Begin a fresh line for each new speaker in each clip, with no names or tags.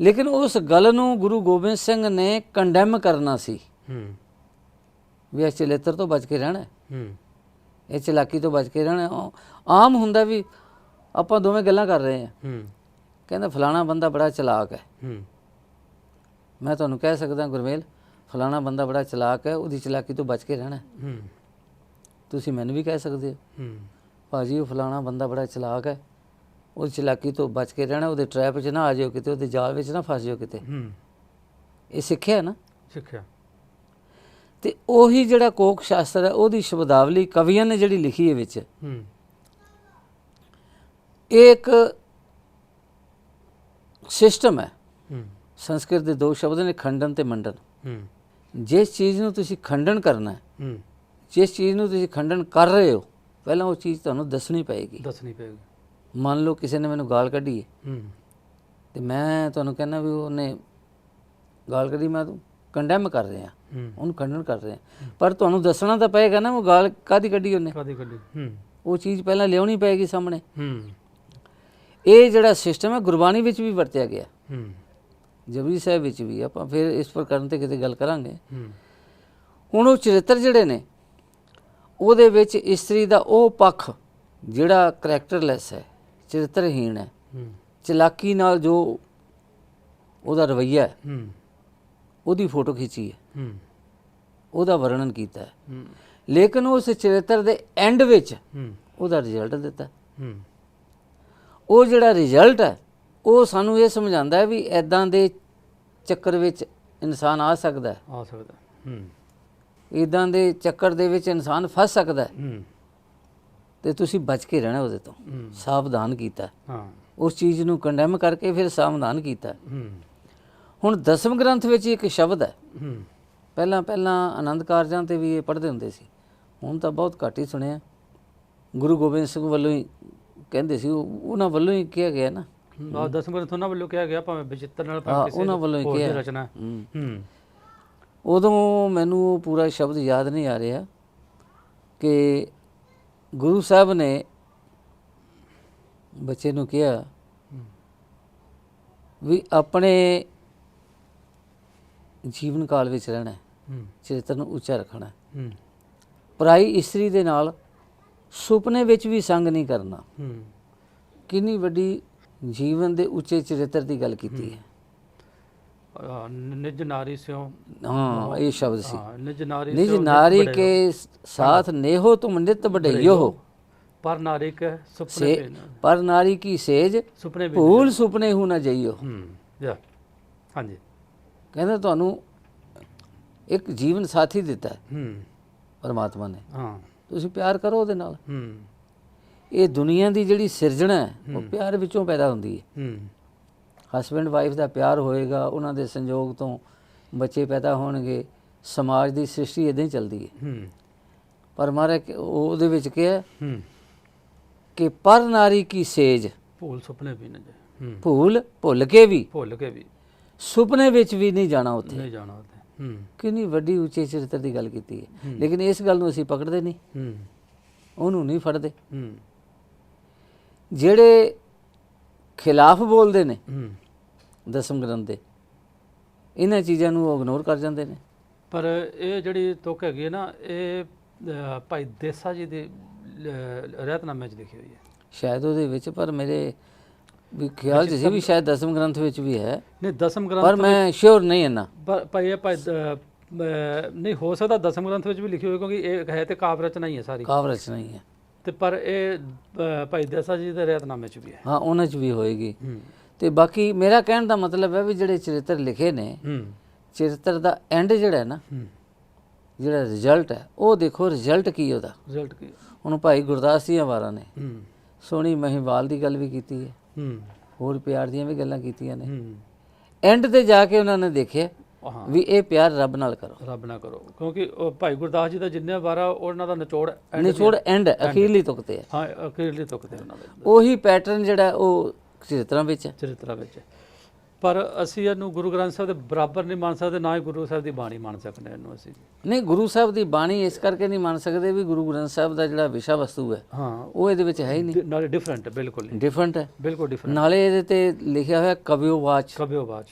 ਲੇਕਿਨ ਉਸ ਗੱਲ ਨੂੰ ਗੁਰੂ ਗੋਬਿੰਦ ਸਿੰਘ ਨੇ ਕੰਡੈਮ ਕਰਨਾ ਸੀ।
ਹੂੰ।
ਵੀ ਇਹ ਚਲੇਤਰ ਤੋਂ ਬਚ ਕੇ ਰਹਿਣਾ ਹੈ, ਇਹ ਚਲਾਕੀ ਤੋਂ ਬਚ ਕੇ ਰਹਿਣਾ ਆਮ ਹੁੰਦਾ ਵੀ ਆਪਾਂ ਦੋਵੇਂ ਗੱਲਾਂ ਕਰ ਰਹੇ ਹਾਂ।
ਹੂੰ।
ਕਹਿੰਦਾ ਫਲਾਣਾ ਬੰਦਾ ਬੜਾ ਚਲਾਕ ਹੈ।
ਹੂੰ।
ਮੈਂ ਤੁਹਾਨੂੰ ਕਹਿ ਸਕਦਾ ਗੁਰਮੇਲ ਫਲਾਣਾ ਬੰਦਾ ਬੜਾ ਚਲਾਕ ਹੈ ਉਹਦੀ ਚਲਾਕੀ ਤੋਂ ਬਚ ਕੇ ਰਹਿਣਾ। ਹੂੰ। ਤੁਸੀਂ ਮੈਨੂੰ ਵੀ ਕਹਿ ਸਕਦੇ ਹੋ।
ਹੂੰ।
ਭਾਜੀ ਉਹ ਫਲਾਣਾ ਬੰਦਾ ਬੜਾ ਚਲਾਕ ਹੈ। ਉਹਦੀ ਚਲਾਕੀ ਤੋਂ ਬਚ ਕੇ ਰਹਿਣਾ ਉਹਦੇ ਟ੍ਰੈਪ 'ਚ ਨਾ ਆ ਜਾਓ ਕਿਤੇ ਉਹਦੇ ਜਾਲ ਵਿੱਚ ਨਾ ਫਸ ਜਾਓ ਕਿਤੇ।
ਹੂੰ।
ਇਹ ਸਿੱਖਿਆ ਨਾ?
ਸਿੱਖਿਆ।
ਤੇ ਉਹੀ ਜਿਹੜਾ ਕੋਕ ਸ਼ਾਸਤਰ ਹੈ ਉਹਦੀ ਸ਼ਬਦਾਵਲੀ ਕਵੀਆਂ ਨੇ ਜਿਹੜੀ ਲਿਖੀ ਹੈ ਵਿੱਚ।
ਹੂੰ।
ਇਹ ਇੱਕ ਸਿਸਟਮ ਹੈ।
ਹੂੰ।
ਸੰਸਕ੍ਰਿਤ ਦੇ ਦੋ ਸ਼ਬਦ ਨੇ ਖੰਡਨ ਤੇ ਮੰਡਨ।
ਹੂੰ।
ਜਿਸ ਚੀਜ਼ ਨੂੰ ਤੁਸੀਂ ਖੰਡਨ ਕਰਨਾ ਹੈ
ਹੂੰ।
ਜਿਸ ਚੀਜ਼ ਨੂੰ ਤੁਸੀਂ ਖੰਡਨ ਕਰ ਰਹੇ ਹੋ ਪਹਿਲਾਂ ਉਹ ਚੀਜ਼ ਤੁਹਾਨੂੰ ਦੱਸਣੀ ਪਏਗੀ।
ਦੱਸਣੀ ਪਏਗੀ।
ਮੰਨ ਲਓ ਕਿਸੇ ਨੇ ਮੈਨੂੰ ਗਾਲ ਕੱਢੀ ਹੈ
ਹੂੰ।
ਤੇ ਮੈਂ ਤੁਹਾਨੂੰ ਕਹਿੰਦਾ ਵੀ ਉਹਨੇ ਗਾਲ ਕੱਢੀ ਮੈਂ ਕੰਡੈਮ ਕਰ ਰਿਹਾ।
ਹੂੰ।
ਉਹਨੂੰ ਖੰਡਨ ਕਰ ਰਿਹਾ। ਪਰ ਤੁਹਾਨੂੰ ਦੱਸਣਾ ਤਾਂ ਪਏਗਾ ਨਾ ਉਹ ਗਾਲ ਕਾਦੀ ਕੱਢੀ ਉਹਨੇ।
ਕਾਦੀ ਕੱਢੀ? ਹੂੰ।
ਉਹ ਚੀਜ਼ ਪਹਿਲਾਂ ਲਿਆਉਣੀ ਪਏਗੀ ਸਾਹਮਣੇ।
ਹੂੰ।
ਇਹ ਜਿਹੜਾ ਸਿਸਟਮ ਹੈ ਗੁਰਬਾਣੀ ਵਿੱਚ ਵੀ ਵਰਤਿਆ ਗਿਆ।
ਹੂੰ।
ਜਪਜੀ ਸਾਹਿਬ ਵਿੱਚ ਵੀ ਆਪਾਂ ਫਿਰ ਇਸ ਪਰ ਕਰਨ ਤੇ ਕਿਤੇ ਗੱਲ ਕਰਾਂਗੇ।
ਹੂੰ।
ਹੁਣ ਉਹ ਚਰਿੱਤਰ ਜਿਹੜੇ ਨੇ ਉਹਦੇ ਵਿੱਚ ਇਸਤਰੀ ਦਾ ਉਹ ਪੱਖ ਜਿਹੜਾ ਕਰੈਕਟਰਲੈਸ ਹੈ। ਚਰਿੱਤਰਹੀਣ ਹੈ। ਚਲਾਕੀ ਨਾਲ ਜੋ ਉਹਦਾ ਰਵਈਆ ਹੈ ਉਹਦੀ ਫੋਟੋ ਖਿੱਚੀ ਹੈ। ਉਹਦਾ ਵਰਣਨ ਕੀਤਾ ਹੈ। ਲੇਕਿਨ ਉਸ ਚਰਿੱਤਰ ਦੇ ਐਂਡ ਵਿੱਚ ਉਹਦਾ ਰਿਜ਼ਲਟ ਦਿੱਤਾ ਉਹ ਜਿਹੜਾ ਰਿਜ਼ਲਟ ਹੈ ਉਹ ਸਾਨੂੰ ਇਹ ਸਮਝਾਉਂਦਾ ਹੈ ਵੀ ਐਦਾਂ ਦੇ ਚੱਕਰ ਵਿੱਚ ਇਨਸਾਨ ਆ ਸਕਦਾ ਹੈ।
ਆ ਸਕਦਾ ਹੂੰ।
ਇਦਾਂ ਦੇ ਚੱਕਰ ਦੇ ਵਿੱਚ ਇਨਸਾਨ ਫਸ ਸਕਦਾ ਹੈ।
ਹੂੰ।
ਤੇ ਤੁਸੀਂ ਬਚ ਕੇ ਰਹਿਣਾ ਉਹਦੇ ਤੋਂ। ਸਾਵਧਾਨ ਕੀਤਾ।
ਹਾਂ।
ਉਸ ਚੀਜ਼ ਨੂੰ ਕੰਡੈਮ ਕਰਕੇ ਫਿਰ ਸਾਵਧਾਨ ਕੀਤਾ। ਹੁਣ ਦਸਮ ਗ੍ਰੰਥ ਵਿੱਚ ਇੱਕ ਸ਼ਬਦ ਹੈ। ਪਹਿਲਾਂ ਪਹਿਲਾਂ ਆਨੰਦ ਕਾਰਜਾਂ ਤੇ ਵੀ ਇਹ ਪੜ੍ਹਦੇ ਹੁੰਦੇ ਸੀ। ਹੁਣ ਤਾਂ ਬਹੁਤ ਘੱਟ ਹੀ ਸੁਣਿਆ। ਗੁਰੂ ਗੋਬਿੰਦ ਸਿੰਘ ਵੱਲੋਂ ਹੀ ਕਹਿੰਦੇ ਸੀ ਉਹ- ਉਹਨਾਂ ਵੱਲੋਂ ਹੀ ਕਿਹਾ ਗਿਆ ਨਾ।
ਆ ਦਸਮ ਗ੍ਰੰਥ ਉਹਨਾਂ ਵੱਲੋਂ ਕਿਹਾ ਗਿਆ ਭਾਵੇਂ ਬਚਿੱਤਰ ਨਾਲ ਭਾਵੇਂ ਕਿਸੇ
ਉਹਨਾਂ ਵੱਲੋਂ ਹੀ ਕਿਹਾ।
ਰਚਨਾ।
ਹੂੰ। ਉਦੋਂ ਮੈਨੂੰ ਉਹ ਪੂਰਾ ਸ਼ਬਦ ਯਾਦ ਨਹੀਂ ਆ ਰਿਹਾ ਕਿ ਗੁਰੂ ਸਾਹਿਬ ਨੇ ਬੱਚੇ ਨੂੰ ਕਿਹਾ ਵੀ ਆਪਣੇ ਜੀਵਨ ਕਾਲ ਵਿੱਚ ਰਹਿਣਾ ਚਰਿੱਤਰ ਨੂੰ ਉੱਚਾ ਰੱਖਣਾ ਪਰਾਈ ਇਸਤਰੀ ਦੇ ਨਾਲ ਸੁਪਨੇ ਵਿੱਚ ਵੀ ਸੰਗ ਨਹੀਂ ਕਰਨਾ। ਕਿੰਨੀ ਵੱਡੀ ਜੀਵਨ ਦੇ ਉੱਚੇ ਚਰਿੱਤਰ ਦੀ ਗੱਲ ਕੀਤੀ ਹੈ।
ਆ, ਨਿਜ ਨਾਰੀ ਸਿਓ।
ਹਾਂ ਇਹ ਸ਼ਬਦ ਸੀ।
ਹਾਂ ਨਿਜ ਨਾਰੀ
ਨਿਜ
ਸਿਓ
ਨਾਰੀ
ਬੜਿਓ।
ਕੇ ਸਾਥ ਨੇਹੋ ਤੁਮ ਨਿਤ ਬੜਈਓ
ਪਰ ਨਾਰੀ ਕੇ ਸੁਪਨੇ ਵੀ
ਭੂਲ ਸੁਪਨੇ ਹੂ ਨਾ ਜਈਓ।
ਹੂੰ ਯਾ ਹਾਂਜੀ।
ਕਹਿੰਦਾ ਤੁਹਾਨੂੰ ਇੱਕ ਜੀਵਨ ਸਾਥੀ ਦਿੱਤਾ ਹੈ
ਹੂੰ।
ਪਰਮਾਤਮਾ ਨੇ।
ਹਾਂ।
ਤੁਸੀਂ ਪਿਆਰ ਕਰੋ ਉਹਦੇ ਨਾਲ।
ਹੂੰ।
ਇਹ ਦੁਨੀਆ ਦੀ ਜਿਹੜੀ ਸਿਰਜਣਾ ਹੈ ਉਹ ਪਿਆਰ ਵਿੱਚੋਂ ਪੈਦਾ ਹੁੰਦੀ ਹੈ।
ਹੂੰ।
ਹਸਬੈਂਡ ਵਾਈਫ ਦਾ ਪਿਆਰ ਹੋਏਗਾ ਉਹਨਾਂ ਦੇ ਸੰਯੋਗ ਤੋਂ ਬੱਚੇ ਪੈਦਾ ਹੋਣਗੇ ਸਮਾਜ ਦੀ ਸ੍ਰਿਸ਼ਟੀ ਇਦਾਂ ਹੀ ਚੱਲਦੀ ਹੈ।
ਹੂੰ।
ਪਰ ਮਾਰੇ ਉਹਦੇ ਵਿੱਚ ਕੀ ਹੈ?
ਹੂੰ।
ਕਿ ਪਰ ਨਾਰੀ ਕੀ ਸੇਜ?
ਭੂਲ ਸੁਪਨੇ ਵੀ ਨਾ ਜਾਏ। ਹੂੰ।
ਭੂਲ ਭੁੱਲ ਕੇ ਵੀ।
ਭੁੱਲ ਕੇ ਵੀ।
ਸੁਪਨੇ ਵਿੱਚ ਵੀ ਨਹੀਂ ਜਾਣਾ ਉੱਥੇ।
ਨਹੀਂ ਜਾਣਾ ਉੱਥੇ। ਹੂੰ।
ਕਿੰਨੀ ਵੱਡੀ ਉੱਚੇ ਚਰਿੱਤਰ ਦੀ ਗੱਲ ਕੀਤੀ ਹੈ। ਲੇਕਿਨ ਇਸ ਗੱਲ ਨੂੰ ਅਸੀਂ ਪਕੜਦੇ ਨਹੀਂ।
ਹੂੰ।
ਉਹਨੂੰ ਨਹੀਂ ਫੜਦੇ।
ਹੂੰ।
ਜਿਹੜੇ ਖਿਲਾਫ ਬੋਲਦੇ ਨੇ
ਹੂੰ।
ਦਸਮ ਗ੍ਰੰਥ ਦੇ। ਇਹਨਾਂ ਚੀਜ਼ਾਂ ਨੂੰ ਉਹ ਇਗਨੋਰ ਕਰ ਜਾਂਦੇ ਨੇ।
ਪਰ ਇਹ ਜਿਹੜੀ ਤੁਕ ਹੈਗੀ ਹੈ ਨਾ ਇਹ ਭਾਈ ਦੇਸਾ ਜੀ ਦੇ ਰਹਿਤਨਾਮੇ 'ਚ ਲਿਖੀ ਹੋਈ ਹੈ।
ਸ਼ਾਇਦ ਉਹਦੇ ਵਿੱਚ ਪਰ ਮੇਰੇ ਵੀ ਖਿਆਲ ਸੀ ਵੀ ਸ਼ਾਇਦ ਦਸਮ ਗ੍ਰੰਥ ਵਿੱਚ ਵੀ ਹੈ।
ਨਹੀਂ ਦਸਮ ਗ੍ਰੰਥ
ਪਰ ਮੈਂ ਸ਼ੋਰ ਨਹੀਂ ਇੰਨਾ
ਪਰ ਭਾਈ ਇਹ ਭਾਈ ਨਹੀਂ ਹੋ ਸਕਦਾ ਦਸਮ ਗ੍ਰੰਥ ਵਿੱਚ ਵੀ ਲਿਖੀ ਹੋਈ ਕਿਉਂਕਿ ਇਹ ਹੈ ਤੇ ਕਾਵਿ ਰਚਨਾ ਹੀ ਹੈ ਸਾਰੀ।
ਕਾਵ ਰਚਨਾ ਹੀ ਹੈ।
ਤੇ ਪਰ ਇਹ ਭਾਈ ਦੇਸਾ ਜੀ ਦੇ ਰਹਿਤਨਾਮੇ 'ਚ ਵੀ ਹੈ।
ਹਾਂ ਉਹਨਾਂ 'ਚ ਵੀ ਹੋਏਗੀ।
ਹੂੰ।
ਤੇ ਬਾਕੀ ਮੇਰਾ ਕਹਿਣ ਦਾ ਮਤਲਬ ਹੈ ਵੀ ਜਿਹੜੇ ਚਰਿੱਤਰ ਲਿਖੇ ਨੇ
ਹੂੰ।
ਚਰਿੱਤਰ ਦਾ ਐਂਡ ਜਿਹੜਾ ਹੈ ਨਾ
ਹੂੰ।
ਜਿਹੜਾ ਰਿਜ਼ਲਟ ਹੈ ਉਹ ਦੇਖੋ ਰਿਜ਼ਲਟ ਕੀ ਉਹਦਾ।
ਰਿਜ਼ਲਟ ਕੀ?
ਹੁਣ ਭਾਈ ਗੁਰਦਾਸ ਜੀ ਵਾਰਾਂ ਨੇ
ਹੂੰ।
ਸੋਹਣੀ ਮਹੀਵਾਲ ਦੀ ਗੱਲ ਵੀ ਕੀਤੀ ਹੈ।
ਹੂੰ।
ਹੋਰ ਪਿਆਰ ਦੀਆਂ ਵੀ ਗੱਲਾਂ ਕੀਤੀਆਂ ਨੇ।
ਹੂੰ।
ਐਂਡ ਤੇ ਜਾ ਕੇ ਉਹਨਾਂ ਨੇ ਦੇਖਿਆ ਵੀ ਇਹ ਪਿਆਰ ਰੱਬ ਨਾਲ ਕਰੋ।
ਰੱਬ ਨਾ ਕਰੋ। ਕਿਉਂਕਿ ਉਹ ਭਾਈ ਗੁਰਦਾਸ ਜੀ ਦਾ ਜਿੰਨੇ ਵਾਰਾ ਉਹਨਾਂ ਦਾ ਨਿਚੋੜ
ਨਿਚੋੜ ਐਂਡ ਅਖੀਰਲੀ ਤੁਕਤੇ ਹੈ।
ਹਾਂ ਅਖੀਰਲੀ ਤੁਕਦੇ ਉਹਨਾਂ ਦੇ।
ਉਹੀ ਪੈਟਰਨ ਜਿਹੜਾ ਉਹ ਚਰਿੱਤਰਾਂ ਵਿੱਚ। ਹੈ
ਚਰਿੱਤਰਾਂ ਵਿੱਚ। ਪਰ ਅਸੀਂ ਇਹਨੂੰ ਗੁਰੂ ਗ੍ਰੰਥ ਸਾਹਿਬ ਦੇ ਬਰਾਬਰ ਨਹੀਂ ਮੰਨ ਸਕਦੇ ਨਾ ਹੀ ਗੁਰੂ ਸਾਹਿਬ ਦੀ ਬਾਣੀ ਮੰਨ ਸਕਦੇ ਇਹਨੂੰ ਅਸੀਂ।
ਨਹੀਂ ਗੁਰੂ ਸਾਹਿਬ ਦੀ ਬਾਣੀ ਇਸ ਕਰਕੇ ਨਹੀਂ ਮੰਨ ਸਕਦੇ ਵੀ ਗੁਰੂ ਗ੍ਰੰਥ ਸਾਹਿਬ ਦਾ ਜਿਹੜਾ ਵਿਸ਼ਾ ਵਸਤੂ ਹੈ
ਹਾਂ।
ਉਹ ਇਹਦੇ ਵਿੱਚ ਹੈ ਹੀ ਨਹੀਂ।
ਨਾਲੇ ਡਿਫਰੈਂਟ ਬਿਲਕੁਲ
ਡਿਫਰੈਂਟ ਹੈ।
ਬਿਲਕੁਲ ਡਿਫਰੈਂਟ
ਨਾਲੇ ਇਹਦੇ ਤੇ ਲਿਖਿਆ ਹੋਇਆ ਕਵਿਓਵਾਚ
ਕਬਿਓ ਬਾਚ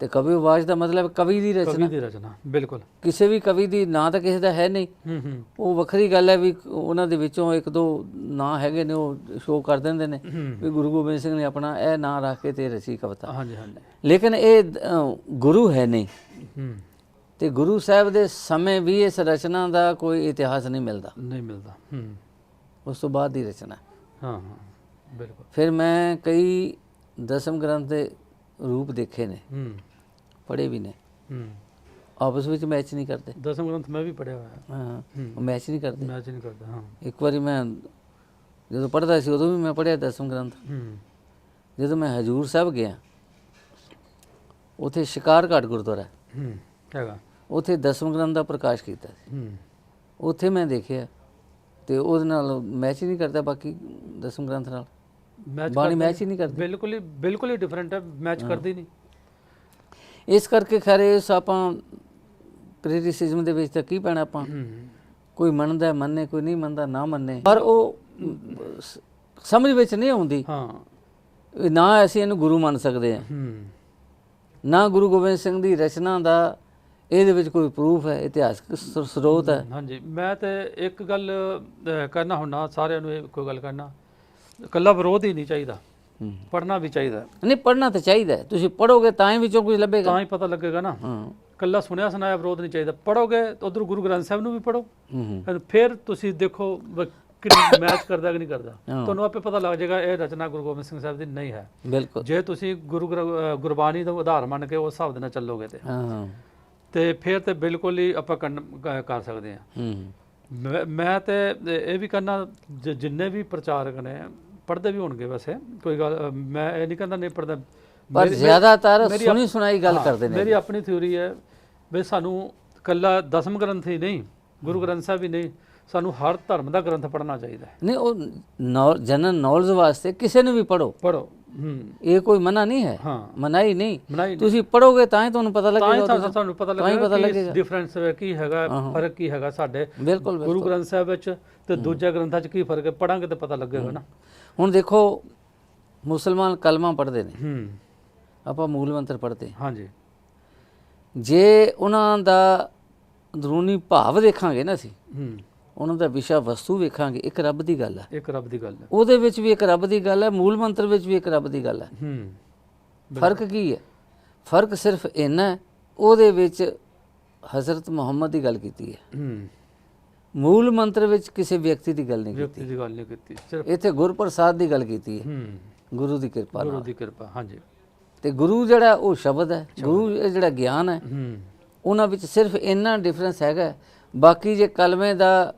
ਤੇ ਕਵਿਓਵਾਚ ਦਾ ਮਤਲਬ ਕਵੀ ਦੀ ਰਚਨਾ।
ਕਵੀ ਦੀ ਰਚਨਾ ਬਿਲਕੁਲ।
ਕਿਸੇ ਵੀ ਕਵੀ ਦੀ ਨਾਂ ਤਾਂ ਕਿਸੇ ਦਾ ਹੈ ਨਹੀਂ।
ਹੂੰ ਹੂੰ।
ਉਹ ਵੱਖਰੀ ਗੱਲ ਹੈ ਵੀ ਉਹਨਾਂ ਦੇ ਵਿੱਚੋਂ ਇੱਕ ਦੋ ਨਾਂ ਹੈਗੇ ਨੇ ਉਹ ਸ਼ੋਅ ਕਰ ਦਿੰਦੇ ਨੇ।
ਹੂੰ।
ਵੀ ਗੁਰੂ ਗੋਬਿੰਦ ਸਿੰਘ ਨੇ ਆਪਣਾ ਇਹ ਨਾਂ ਰੱਖ ਕੇ ਤੇ ਰਚੀ ਕਵਿਤਾ।
ਹਾਂਜੀ ਹਾਂਜੀ।
ਲੇਕਿਨ ਇਹ ਅ, ਗੁਰੂ ਹੈ ਨਹੀਂ।
ਹੂੰ।
ਤੇ ਗੁਰੂ ਸਾਹਿਬ ਦੇ ਸਮੇਂ ਵੀ ਇਸ ਰਚਨਾ ਦਾ ਕੋਈ ਇਤਿਹਾਸ ਨਹੀਂ ਮਿਲਦਾ।
ਨਹੀਂ ਮਿਲਦਾ। ਹੂੰ।
ਉਸ ਤੋਂ ਬਾਅਦ ਦੀ ਰਚਨਾ। ਹੈ।
ਹਾਂ ਹਾਂ। ਬਿਲਕੁਲ।
ਫਿਰ ਮੈਂ ਕਈ ਦਸਮ ਗ੍ਰੰਥ ਦੇ ਰੂਪ ਦੇਖੇ ਨੇ।
ਹੂੰ।
ਪੜ੍ਹੇ ਵੀ ਨੇ।
ਹੂੰ।
ਆਪਸ ਵਿੱਚ ਮੈਚ ਨਹੀਂ ਕਰਦੇ।
ਦਸਮ ਗ੍ਰੰਥ ਮੈਂ ਵੀ ਪੜਿਆ ਹੋਇਆ। ਹੈ।
ਉਹ ਮੈਚ ਨਹੀਂ ਕਰਦੇ।
ਮੈਚ ਨਹੀਂ ਕਰਦਾ ਹਾਂ।
ਇੱਕ ਵਾਰੀ ਮੈਂ ਜਦੋਂ ਪੜ੍ਹਦਾ ਸੀ ਉਦੋਂ ਵੀ ਮੈਂ ਪੜ੍ਹਿਆ ਦਸਮ ਗ੍ਰੰਥ।
ਹੂੰ।
ਜਦੋਂ ਮੈਂ ਹਜੂਰ ਸਾਹਿਬ ਗਿਆ ਉਥੇ ਸ਼ਿਕਾਰਘਾਟ ਗੁਰਦੁਆਰਾ ਹੈ।
ਹੈਗਾ।
ਉੱਥੇ ਦਸਮ ਗ੍ਰੰਥ ਦਾ ਪ੍ਰਕਾਸ਼ ਕੀਤਾ ਸੀ।
ਹੂੰ।
ਉੱਥੇ ਮੈਂ ਦੇਖਿਆ ਤੇ ਉਹਦੇ ਨਾਲ ਮੈਚ ਹੀ ਨਹੀਂ ਕਰਦਾ ਬਾਕੀ ਦਸਮ ਗ੍ਰੰਥ ਨਾਲ।
ਮੈਚ
ਬਾਣੀ ਮੈਚ ਹੀ ਨਹੀਂ ਕਰਦੀ।
ਬਿਲਕੁਲ ਹੀ ਬਿਲਕੁਲ ਹੀ ਡਿਫਰੈਂਟ ਹੈ ਮੈਚ ਕਰਦੀ ਨਹੀਂ।
ਇਸ ਕਰਕੇ ਖਰੇ ਇਸ ਆਪਾਂ ਕ੍ਰਿਟਿਸਿਜ਼ਮ ਦੇ ਵਿੱਚ ਤਾਂ ਕੀ ਪੈਣਾ ਆਪਾਂ? ਕੋਈ ਮੰਨਦਾ ਮੰਨੇ ਕੋਈ ਨਹੀਂ ਮੰਨਦਾ ਨਾ ਮੰਨੇ। ਪਰ ਉਹ ਸਮਝ ਵਿੱਚ ਨਹੀਂ ਆਉਂਦੀ।
ਹਾਂ।
ਨਾ ਅਸੀਂ ਇਹਨੂੰ ਗੁਰੂ ਮੰਨ ਸਕਦੇ ਹਾਂ। ਨਾ ਗੁਰੂ ਗੋਬਿੰਦ ਸਿੰਘ ਦੀ ਰਚਨਾ ਦਾ ਇਹਦੇ ਵਿੱਚ ਕੋਈ ਪ੍ਰੂਫ ਹੈ ਇਤਿਹਾਸਕ ਸਰੋਤ ਹੈ।
ਹਾਂਜੀ। ਮੈਂ ਤੇ ਇੱਕ ਗੱਲ ਕਰਨਾ ਹੁੰਨਾ ਸਾਰਿਆਂ ਨੂੰ ਇਹ ਕੋਈ ਗੱਲ ਕਰਨਾ ਕੱਲਾ ਵਿਰੋਧ ਹੀ ਨਹੀਂ ਚਾਹੀਦਾ। ਪੜਨਾ ਵੀ ਚਾਹੀਦਾ
ਨਹੀਂ ਪੜ੍ਹਨਾ ਤਾਂ ਚਾਹੀਦਾ। ਤੁਸੀਂ ਪੜੋਗੇ ਤਾਂ ਹੀ ਵਿੱਚੋਂ ਕੁਝ ਲੱਭੇਗਾ।
ਤਾਂ ਹੀ ਪਤਾ ਲੱਗੇਗਾ ਨਾ। ਕੱਲਾ ਸੁਣਿਆ ਸੁਣਾਇਆ ਵਿਰੋਧ ਨਹੀਂ ਚਾਹੀਦਾ। ਪੜੋਗੇ ਤਾਂ ਉਧਰ ਗੁਰੂ ਗ੍ਰੰਥ ਸਾਹਿਬ ਨੂੰ ਵੀ ਪੜੋ ਫਿਰ ਤੁਸੀਂ ਦੇਖੋ ਕਿੰਨੀ ਮੈਚ ਕਰਦਾ ਕਿ ਨਹੀਂ ਕਰਦਾ। ਤੁਹਾਨੂੰ ਆਪੇ ਪਤਾ ਲੱਗ ਜਾਏਗਾ ਇਹ ਰਚਨਾ ਗੁਰੂ ਗੋਬਿੰਦ ਸਿੰਘ ਸਾਹਿਬ ਦੀ ਨਹੀਂ ਹੈ।
ਬਿਲਕੁਲ।
ਜੇ ਤੁਸੀਂ ਗੁਰੂ ਗੁਰਬਾਣੀ ਦਾ ਉਦਾਹਰ ਮੰਨ ਕੇ ਉਸ ਹਿਸਾਬ ਦੇ ਨਾਲ ਚੱਲੋਗੇ ਤੇ।
ਹਾਂ
ਤੇ ਫਿਰ ਤੇ ਬਿਲਕੁਲ ਹੀ ਆਪਾਂ ਕਰ ਸਕਦੇ ਹਾਂ।
ਹੂੰ।
ਮੈਂ- ਤੇ ਇਹ ਵੀ ਕਹਿੰਦਾ ਜਿੰਨੇ ਵੀ ਪ੍ਰਚਾਰਕ ਨੇ ਪੜ੍ਹਦੇ ਵੀ ਹੋਣਗੇ ਵੈਸੇ ਕੋਈ ਗੱਲ ਮੈਂ ਇਹ ਨਹੀਂ ਕਹਿੰਦਾ ਨਹੀਂ ਪੜ੍ਹਦਾ।
ਪਰ ਜ਼ਿਆਦਾਤਰ ਸੁਣੀ ਸੁਣਾਈ ਗੱਲ ਕਰਦੇ ਨੇ
ਮੇਰੀ ਆਪਣੀ ਥਿਉਰੀ ਹੈ ਵੀ ਸਾਨੂੰ ਕੱਲਾ ਦਸਮ ਗ੍ਰੰਥ ਹੀ ਨਹੀਂ ਗੁਰੂ ਗ੍ਰੰਥ ਸਾਹਿਬ ਹੀ ਨਹੀਂ ਸਾਨੂੰ ਹਰ ਧਰਮ ਦਾ ਗ੍ਰੰਥ ਪੜ੍ਹਨਾ ਚਾਹੀਦਾ ਹੈ।
ਨਹੀਂ ਉਹ ਜਨਰਲ ਨੌਲੇਜ ਵਾਸਤੇ ਕਿਸੇ ਨੂੰ ਵੀ ਪੜੋ
ਪੜੋ
ਇਹ ਕੋਈ ਮਨਾ ਨਹੀਂ ਹੈ।
ਹਾਂ।
ਮਨਾਈ ਨਹੀਂ। ਤੁਸੀਂ ਪੜੋਗੇ ਤਾਂ ਹੀ ਤੁਹਾਨੂੰ ਪਤਾ
ਤਾਂ ਹੀ
ਲੱਗੇਗਾ
ਤੁਹਾਨੂੰ ਪਤਾ ਲੱਗੇਗਾ
ਲੱਗੇਗਾ।
ਕਿ ਡਿਫਰੈਂਸ ਹੈ ਕੀ ਹੈਗਾ ਫ਼ਰਕ ਕੀ ਹੈਗਾ ਸਾਡੇ। ਗੁਰੂ ਗ੍ਰੰਥ ਸਾਹਿਬ ਵਿੱਚ ਤੇ ਦੂਜੇ ਗ੍ਰੰਥਾਂ 'ਚ ਕੀ ਫ਼ਰਕ ਹੈ ਪੜਾਂਗੇ ਤਾਂ ਪਤਾ ਲੱਗੇਗਾ ਨਾ।
ਹੁਣ ਦੇਖੋ ਮੁਸਲਮਾਨ ਕਲਮਾ ਪੜ੍ਹਦੇ ਨੇ।
ਹੂੰ।
ਆਪਾਂ ਮੂਲ ਮੰਤਰ ਪੜ੍ਹਦੇ।
ਹਾਂਜੀ।
ਜੇ ਉਹਨਾਂ ਦਾ ਅੰਦਰੂਨੀ ਭਾਵ ਦੇਖਾਂਗੇ ਨਾ ਅਸੀਂ
ਹੂੰ।
ਉਹਨਾਂ ਦਾ ਵਿਸ਼ਾ ਵਸਤੂ ਵੇਖਾਂਗੇ ਇੱਕ ਰੱਬ ਦੀ ਗੱਲ ਹੈ
ਇੱਕ ਰੱਬ ਦੀ ਗੱਲ ਹੈ
ਉਹਦੇ ਵਿੱਚ ਵੀ ਇੱਕ ਰੱਬ ਦੀ ਗੱਲ ਹੈ ਮੂਲ ਮੰਤਰ ਵਿੱਚ ਵੀ ਇੱਕ ਰੱਬ ਦੀ ਗੱਲ ਹੈ
ਹੂੰ।
ਫ਼ਰਕ ਕੀ ਹੈ ਫ਼ਰਕ ਸਿਰਫ ਇੰਨਾ ਉਹਦੇ ਵਿੱਚ ਹਜ਼ਰਤ ਮੁਹੰਮਦ ਦੀ ਗੱਲ ਕੀਤੀ ਹੈ।
ਹੂੰ।
ਮੂਲ ਮੰਤਰ ਵਿੱਚ ਕਿਸੇ ਵਿਅਕਤੀ ਦੀ ਗੱਲ ਨਹੀਂ ਕੀਤੀ।
ਵਿਅਕਤੀ ਦੀ ਗੱਲ ਨਹੀਂ ਕੀਤੀ ਸਿਰਫ
ਇੱਥੇ ਗੁਰਪ੍ਰਸਾਦ ਦੀ ਗੱਲ ਕੀਤੀ ਹੈ।
ਹੂੰ।
ਗੁਰੂ ਦੀ ਕਿਰਪਾ
ਗੁਰੂ
ਨਾਲ
ਦੀ ਕਿਰਪਾ ਹਾਂਜੀ।
ਤੇ ਗੁਰੂ ਜਿਹੜਾ ਉਹ ਸ਼ਬਦ ਹੈ ਗੁਰੂ ਇਹ ਜਿਹੜਾ ਗਿਆਨ ਹੈ
ਹੂੰ।
ਉਹਨਾਂ ਵਿੱਚ ਸਿਰਫ ਇੰਨਾ ਡਿਫਰੈਂਸ ਹੈਗਾ ਹੈ। ਬਾਕੀ ਜੇ ਕਲਮੇ ਦਾ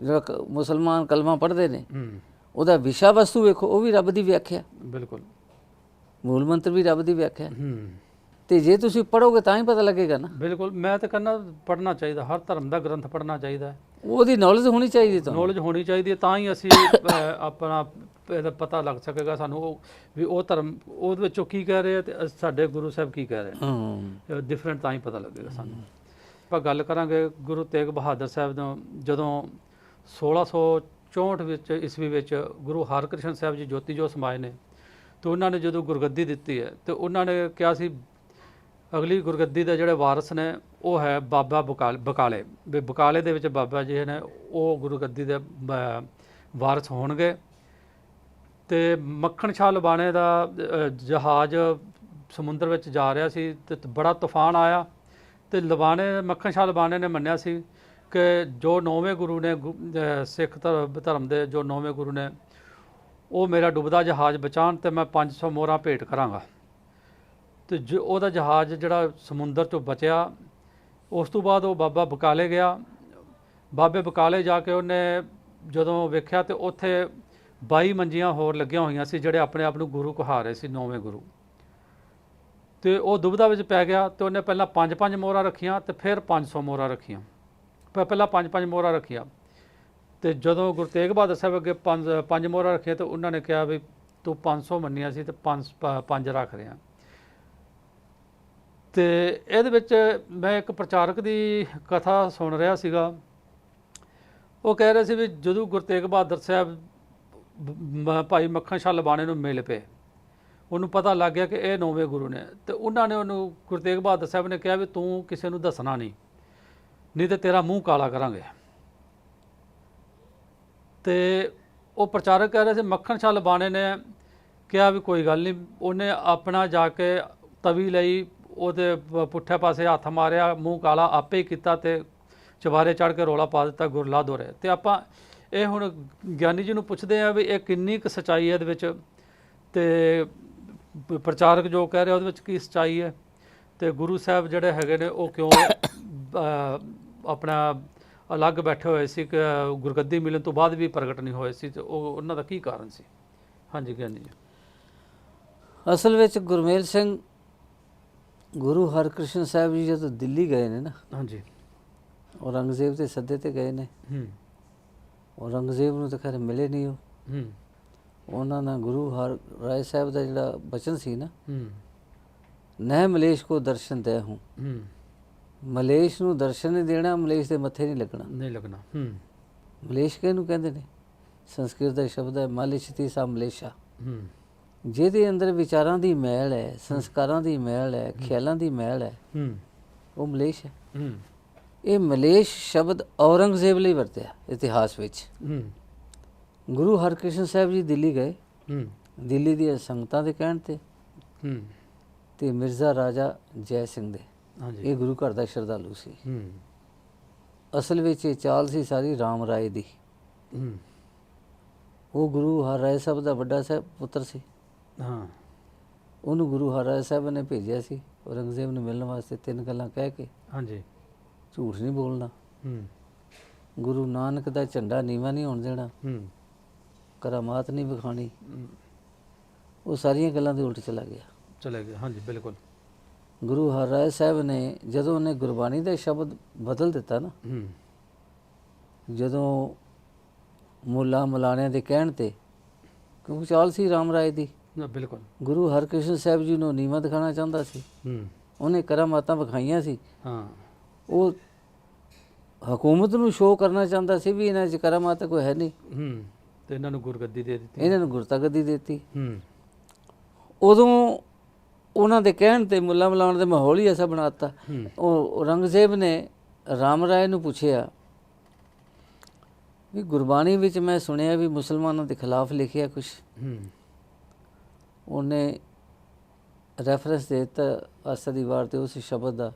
ਜਿਹੜਾ ਕ- ਮੁਸਲਮਾਨ ਕਲਮਾ ਪੜ੍ਹਦੇ ਨੇ
ਹੂੰ।
ਉਹਦਾ ਵਿਸ਼ਾ ਵਸਤੂ ਵੇਖੋ ਉਹ ਵੀ ਰੱਬ ਦੀ ਵਿਆਖਿਆ।
ਬਿਲਕੁਲ।
ਮੂਲ ਮੰਤਰ ਵੀ ਰੱਬ ਦੀ ਵਿਆਖਿਆ।
ਹੂੰ।
ਤੇ ਜੇ ਤੁਸੀਂ ਪੜੋਗੇ ਤਾਂ ਹੀ ਪਤਾ ਲੱਗੇਗਾ ਨਾ।
ਬਿਲਕੁਲ ਮੈਂ ਤਾਂ ਕਹਿੰਦਾ ਪੜਨਾ ਚਾਹੀਦਾ ਹਰ ਧਰਮ ਦਾ ਗ੍ਰੰਥ ਪੜਨਾ ਚਾਹੀਦਾ ਹੈ।
ਉਹਦੀ ਨੌਲੇਜ ਹੋਣੀ ਚਾਹੀਦੀ ਤੁਹਾਨੂੰ।
ਨੌਲੇਜ ਹੋਣੀ ਚਾਹੀਦੀ ਹੈ ਤਾਂ ਹੀ ਅਸੀਂ ਅਹ, ਆਪਣਾ ਇਹਦਾ ਪਤਾ ਲੱਗ ਸਕੇਗਾ ਸਾਨੂੰ ਉਹ ਵੀ ਉਹ ਧਰਮ ਉਹਦੇ ਵਿੱਚੋਂ ਕੀ ਕਹਿ ਰਹੇ ਆ ਤੇ ਅਸ- ਸਾਡੇ ਗੁਰੂ ਸਾਹਿਬ ਕੀ ਕਹਿ ਰਹੇ
ਹੂੰ।
ਡਿਫਰੈਂਟ ਤਾਂ ਹੀ ਪਤਾ ਲੱਗੇਗਾ ਸਾਨੂੰ। ਆਪਾਂ ਗੱਲ ਕਰਾਂਗੇ ਗੁਰੂ ਤੇਗ ਬਹਾਦਰ ਸਾਹਿਬ ਤੋਂ ਜਦੋਂ 1664 ਵਿੱਚ ਈਸਵੀ ਵਿੱਚ ਗੁਰੂ ਹਰਕ੍ਰਿਸ਼ਨ ਸਾਹਿਬ ਜੀ ਜੋਤੀ ਜੋ ਸਮਾਏ ਨੇ ਤੇ ਉਹਨਾਂ ਨੇ ਜਦੋਂ ਗੁਰਗੱਦੀ ਦਿੱਤੀ ਹੈ ਤੇ ਉਹਨਾਂ ਨੇ ਕਿਹਾ ਸੀ ਅਗਲੀ ਗੁਰਗੱਦੀ ਦੇ ਜਿਹੜੇ ਵਾਰਸ ਨੇ, ਉਹ ਹੈ ਬਾਬਾ ਬਕਾਲ, ਬਕਾਲੇ। ਵੀ ਬਕਾਲੇ ਦੇ ਵਿੱਚ ਬਾਬਾ ਜੀ ਨੇ, ਉਹ ਗੁਰਗੱਦੀ ਦੇ ਵਾਰਸ ਹੋਣਗੇ। ਤੇ ਮੱਖਣ ਸ਼ਾਹ ਲਬਾਣੇ ਦਾ ਜਹਾਜ਼ ਸਮੁੰਦਰ ਵਿੱਚ ਜਾ ਰਿਹਾ ਸੀ ਤੇ ਬੜਾ ਤੂਫਾਨ ਆਇਆ। ਤੇ ਲਬਾਣੇ, ਮੱਖਣ ਸ਼ਾਹ ਲਬਾਣੇ ਨੇ ਮੰਨਿਆ ਸੀ ਕਿ ਜੋ ਨੌਵੇਂ ਗੁਰੂ ਨੇ ਗੁ- ਸਿੱਖ ਧਰ- ਧਰਮ ਦੇ ਜੋ ਨੌਵੇਂ ਗੁਰੂ ਨੇ, ਉਹ ਮੇਰਾ ਡੁੱਬਦਾ ਜਹਾਜ਼ ਬਚਾਉਣ ਤੇ ਮੈਂ 500 ਮੋਹਰਾਂ ਭੇਟ ਕਰਾਂਗਾ। ਤੇ ਜੋ, ਉਹਦਾ ਜਹਾਜ਼ ਜਿਹੜਾ ਸਮੁੰਦਰ ਤੋਂ ਬਚਿਆ, ਉਸ ਤੋਂ ਬਾਅਦ ਉਹ ਬਾਬਾ ਬਕਾਲੇ ਗਿਆ। ਬਾਬੇ ਬਕਾਲੇ ਜਾ ਕੇ ਉਹਨੇ ਜਦੋਂ ਵੇਖਿਆ ਤੇ ਉੱਥੇ 22 ਮੰਜੀਆਂ ਹੋਰ ਲੱਗੀਆਂ ਹੋਈਆਂ ਸੀ, ਜਿਹੜੇ ਆਪਣੇ ਆਪ ਨੂੰ ਗੁਰੂ ਕਹਾ ਰਹੇ ਸੀ, ਨੌਵੇਂ ਗੁਰੂ। ਤੇ ਉਹ ਦੁਬਦਾ ਵਿੱਚ ਪੈ ਗਿਆ ਤੇ ਉਹਨੇ ਪਹਿਲਾਂ ਪੰਜ ਪੰਜ ਮੋਹਰਾਂ ਰੱਖੀਆਂ ਤੇ ਫਿਰ 500 ਮੋਹਰਾਂ ਰੱਖੀਆਂ। ਪਹਿਲਾਂ ਪੰਜ ਪੰਜ ਮੋਹਰਾਂ ਰੱਖੀਆਂ। ਤੇ ਜਦੋਂ ਗੁਰੂ ਤੇਗ ਬਹਾਦਰ ਸਾਹਿਬ ਅੱਗੇ ਪੰਜ ਪੰਜ ਮੋਹਰਾਂ ਰੱਖੀਆਂ ਤੇ ਉਹਨਾਂ ਨੇ ਕਿਹਾ ਵੀ ਤੂੰ 500 ਮੰਨੀਆਂ ਸੀ ਤੇ ਪੰਜ ਪੰਜ ਰੱਖ ਰਿਹਾ। ਤੇ ਇਹਦੇ ਵਿੱਚ ਮੈਂ ਇੱਕ ਪ੍ਰਚਾਰਕ ਦੀ ਕਥਾ ਸੁਣ ਰਿਹਾ ਸੀਗਾ। ਉਹ ਕਹਿ ਰਿਹਾ ਸੀ ਵੀ ਜਦੋਂ ਗੁਰੂ ਤੇਗ ਬਹਾਦਰ ਸਾਹਿਬ ਭਾਈ ਮੱਖਣ ਸ਼ਾਹ ਲਬਾਣੇ ਨੂੰ ਮਿਲ ਪਏ, ਉਹਨੂੰ ਪਤਾ ਲੱਗ ਗਿਆ ਕਿ ਇਹ ਨੌਵੇਂ ਗੁਰੂ ਨੇ ਤੇ ਉਹਨਾਂ ਨੇ ਉਹਨੂੰ, ਗੁਰੂ ਤੇਗ ਬਹਾਦਰ ਸਾਹਿਬ ਨੇ ਕਿਹਾ ਵੀ ਤੂੰ ਕਿਸੇ ਨੂੰ ਦੱਸਣਾ ਨਹੀਂ ਨਹੀਂ ਤੇ ਤੇਰਾ ਮੂੰਹ ਕਾਲਾ ਕਰਾਂਗੇ। ਤੇ ਉਹ ਪ੍ਰਚਾਰਕ ਕਹਿ ਰਹੇ ਸੀ ਮੱਖਣ ਸ਼ਾਹ ਲਬਾਣੇ ਨੇ ਕਿਹਾ ਵੀ ਕੋਈ ਗੱਲ ਨਹੀਂ, ਉਹਨੇ ਆਪਣਾ ਜਾ ਕੇ ਤਵੀ ਲਈ ਉਹਦੇ ਪੁੱਠੇ ਪਾਸੇ ਹੱਥ ਮਾਰਿਆ, ਮੂੰਹ ਕਾਲਾ, ਆਪੇ ਹੀ ਕੀਤਾ ਤੇ ਚਵਾਰੇ ਚੜ ਕੇ ਰੋਲਾ ਪਾ ਦਿੱਤਾ, ਗੁਰਲਾ ਦੋਰੇ ਤੇ ਆਪਾਂ ਇਹ ਹੁਣ ਗਿਆਨੀ ਜੀ ਨੂੰ ਪੁੱਛਦੇ ਆ ਵੀ ਇਹ ਕਿੰਨੀ ਕੁ ਸਚਾਈ ਹੈ ਇਹਦੇ ਵਿੱਚ? ਤੇ ਪ੍ਰਚਾਰਕ ਜੋ ਕਹਿ ਰਿਹਾ ਉਹਦੇ ਵਿੱਚ ਕੀ ਸਚਾਈ ਹੈ? ਤੇ ਗੁਰੂ ਸਾਹਿਬ ਜਿਹੜੇ ਹੈਗੇ ਨੇ ਉਹ ਕਿਉਂ ਆਪਣਾ ਅਲੱਗ ਬੈਠੇ ਹੋਏ ਸੀ ਕਿ ਗੁਰਗੱਦੀ ਮਿਲਣ ਤੋਂ ਬਾਅਦ ਵੀ ਪ੍ਰਗਟ ਨਹੀਂ ਹੋਏ ਸੀ ਤੇ ਉਹ ਉਹਨਾਂ ਦਾ ਕੀ ਕਾਰਨ ਸੀ? ਹਾਂਜੀ, ਗਿਆਨੀ ਜੀ।
ਅਸਲ ਵਿੱਚ ਗੁਰਮੇਲ ਸਿੰਘ ਗੁਰੂ ਹਰਕ੍ਰਿਸ਼ਨ ਸਾਹਿਬ ਜੀ ਜਦੋਂ ਦਿੱਲੀ ਗਏ ਨੇ ਨਾ
ਹਾਂਜੀ।
ਔਰੰਗਜ਼ੇਬ ਦੇ ਸੱਦੇ ਤੇ ਗਏ ਨੇ।
ਹੂੰ।
ਔਰੰਗਜ਼ੇਬ ਨੂੰ ਤਾਂ ਖੈਰ ਮਿਲੇ ਨਹੀਂ ਉਹ।
ਹੂੰ।
ਉਹਨਾਂ ਨਾਲ ਗੁਰੂ ਹਰ ਰਾਏ ਸਾਹਿਬ ਦਾ ਜਿਹੜਾ ਬਚਨ ਸੀ ਨਾ
ਹੂੰ।
ਨਹਿ ਮਲੇਸ਼ ਕੋ ਦਰਸ਼ਨ ਦੇ ਹੂੰ।
ਹੂੰ।
ਮਲੇਸ਼ ਨੂੰ ਦਰਸ਼ਨ ਨਹੀਂ ਦੇਣਾ ਮਲੇਸ਼ ਦੇ ਮੱਥੇ ਨਹੀਂ ਲੱਗਣਾ।
ਨਹੀਂ ਲੱਗਣਾ। ਹੂੰ।
ਮਲੇਸ਼ ਕਿਹਨੂੰ ਕਹਿੰਦੇ ਨੇ? ਸੰਸਕ੍ਰਿਤ ਦਾ ਸ਼ਬਦ ਹੈ ਮਾਲਿਸ਼ਤੀ ਸਾ ਮਲੇਸ਼ਾ।
ਹੂੰ।
ਜਿਹਦੇ ਅੰਦਰ ਵਿਚਾਰਾਂ ਦੀ ਮੈਲ ਹੈ ਸੰਸਕਾਰਾਂ ਦੀ ਮੈਲ ਹੈ ਖਿਆਲਾਂ ਦੀ ਮੈਲ ਹੈ
ਹੂੰ।
ਉਹ ਮਲੇਸ਼ ਹੈ। ਇਹ ਮਲੇਸ਼ ਸ਼ਬਦ ਔਰੰਗਜ਼ੇਬ ਲਈ ਵਰਤਿਆ ਇਤਿਹਾਸ ਵਿੱਚ।
ਹੂੰ।
ਗੁਰੂ ਹਰਕ੍ਰਿਸ਼ਨ ਸਾਹਿਬ ਜੀ ਦਿੱਲੀ ਗਏ।
ਹੂੰ।
ਦਿੱਲੀ ਦੀਆਂ ਸੰਗਤਾਂ ਦੇ ਕਹਿਣ ਤੇ
ਹੂੰ।
ਤੇ ਮਿਰਜ਼ਾ ਰਾਜਾ ਜੈ ਸਿੰਘ ਦੇ।
ਹਾਂਜੀ।
ਇਹ ਗੁਰੂ ਘਰ ਦਾ ਸ਼ਰਧਾਲੂ ਸੀ।
ਹੂੰ।
ਅਸਲ ਵਿੱਚ ਇਹ ਚਾਲ ਸੀ ਸਾਰੀ ਰਾਮ ਰਾਏ ਦੀ।
ਹੂੰ।
ਉਹ ਗੁਰੂ ਹਰਿ ਸਾਹਿਬ ਦਾ ਵੱਡਾ ਸਾਹਿਬ ਪੁੱਤਰ ਸੀ।
ਹਾਂ।
ਉਹਨੂੰ ਗੁਰੂ ਹਰਿ ਸਾਹਿਬ ਨੇ ਭੇਜਿਆ ਸੀ ਔਰੰਗਜ਼ੇਬ ਨੂੰ ਮਿਲਣ ਵਾਸਤੇ ਤਿੰਨ ਗੱਲਾਂ ਕਹਿ ਕੇ।
ਹਾਂਜੀ।
ਝੂਠ ਨਹੀਂ ਬੋਲਣਾ।
ਹੂੰ।
ਗੁਰੂ ਨਾਨਕ ਦਾ ਝੰਡਾ ਨੀਵਾ ਨਹੀਂ ਹੋਣ ਦੇਣਾ।
ਹੂੰ।
ਕਰਾਮਾਤ ਨਹੀਂ ਵਿਖਾਣੀ ਉਹ ਸਾਰੀਆਂ ਗੱਲਾਂ ਦੇ ਉਲਟ ਚਲਾ ਗਿਆ।
ਚਲੇ ਗਏ ਹਾਂਜੀ ਬਿਲਕੁਲ।
ਗੁਰੂ ਹਰਿ ਸਾਹਿਬ ਨੇ ਜਦੋਂ ਉਹਨੇ ਗੁਰਬਾਣੀ ਦਾ ਸ਼ਬਦ ਬਦਲ ਦਿੱਤਾ ਨਾ
ਹੂੰ।
ਜਦੋਂ ਮੁੱਲਾ ਮੁਲਾਣਿਆਂ ਦੇ ਕਹਿਣ ਤੇ ਕਿਉਂਕਿ ਚਾਲ ਸੀ ਰਾਮ ਰਾਏ ਦੀ।
ਨਾ ਬਿਲਕੁਲ।
ਗੁਰੂ ਹਰਕ੍ਰਿਸ਼ਨ ਸਾਹਿਬ ਜੀ ਨੂੰ ਨੀਵਾਂ ਦਿਖਾਣਾ ਚਾਹੁੰਦਾ ਸੀ।
ਹੂੰ।
ਉਹਨੇ ਕਰਾਮਾਤਾਂ ਵਿਖਾਈਆਂ ਸੀ।
ਹਾਂ।
ਉਹ ਹਕੂਮਤ ਨੂੰ ਸ਼ੋਅ ਕਰਨਾ ਚਾਹੁੰਦਾ ਸੀ ਵੀ ਇਹਨਾਂ 'ਚ ਕਰਾਮਾਤ ਕੋਈ ਹੈ ਨਹੀਂ।
ਹੂੰ। ਤੇ ਇਹਨਾਂ ਨੂੰ ਗੁਰਗੱਦੀ ਦੇ ਦਿੱਤੀ।
ਇਹਨਾਂ ਨੂੰ ਗੁਰਤਾ ਗੱਦੀ ਦਿੱਤੀ।
ਹੂੰ।
ਉਦੋਂ ਉਹਨਾਂ ਦੇ ਕਹਿਣ ਤੇ ਮੁੱਲਾ ਮਲਾਉਣ ਦੇ ਮਾਹੌਲ ਹੀ ਐਸਾ ਬਣਾਤਾ ਉਹ ਔਰੰਗਜ਼ੇਬ ਨੇ ਰਾਮ ਰਾਏ ਨੂੰ ਪੁੱਛਿਆ ਵੀ ਗੁਰਬਾਣੀ ਵਿੱਚ ਮੈਂ ਸੁਣਿਆ ਵੀ ਮੁਸਲਮਾਨਾਂ ਦੇ ਖਿਲਾਫ ਲਿਖਿਆ ਕੁਝ
ਹੂੰ।
ਉਹਨੇ ਰੈਫਰੈਂਸ ਦੇ ਦਿੱਤਾ ਅਸਦੀ ਵਾਰ ਤੇ ਉਸ ਸ਼ਬਦ ਦਾ।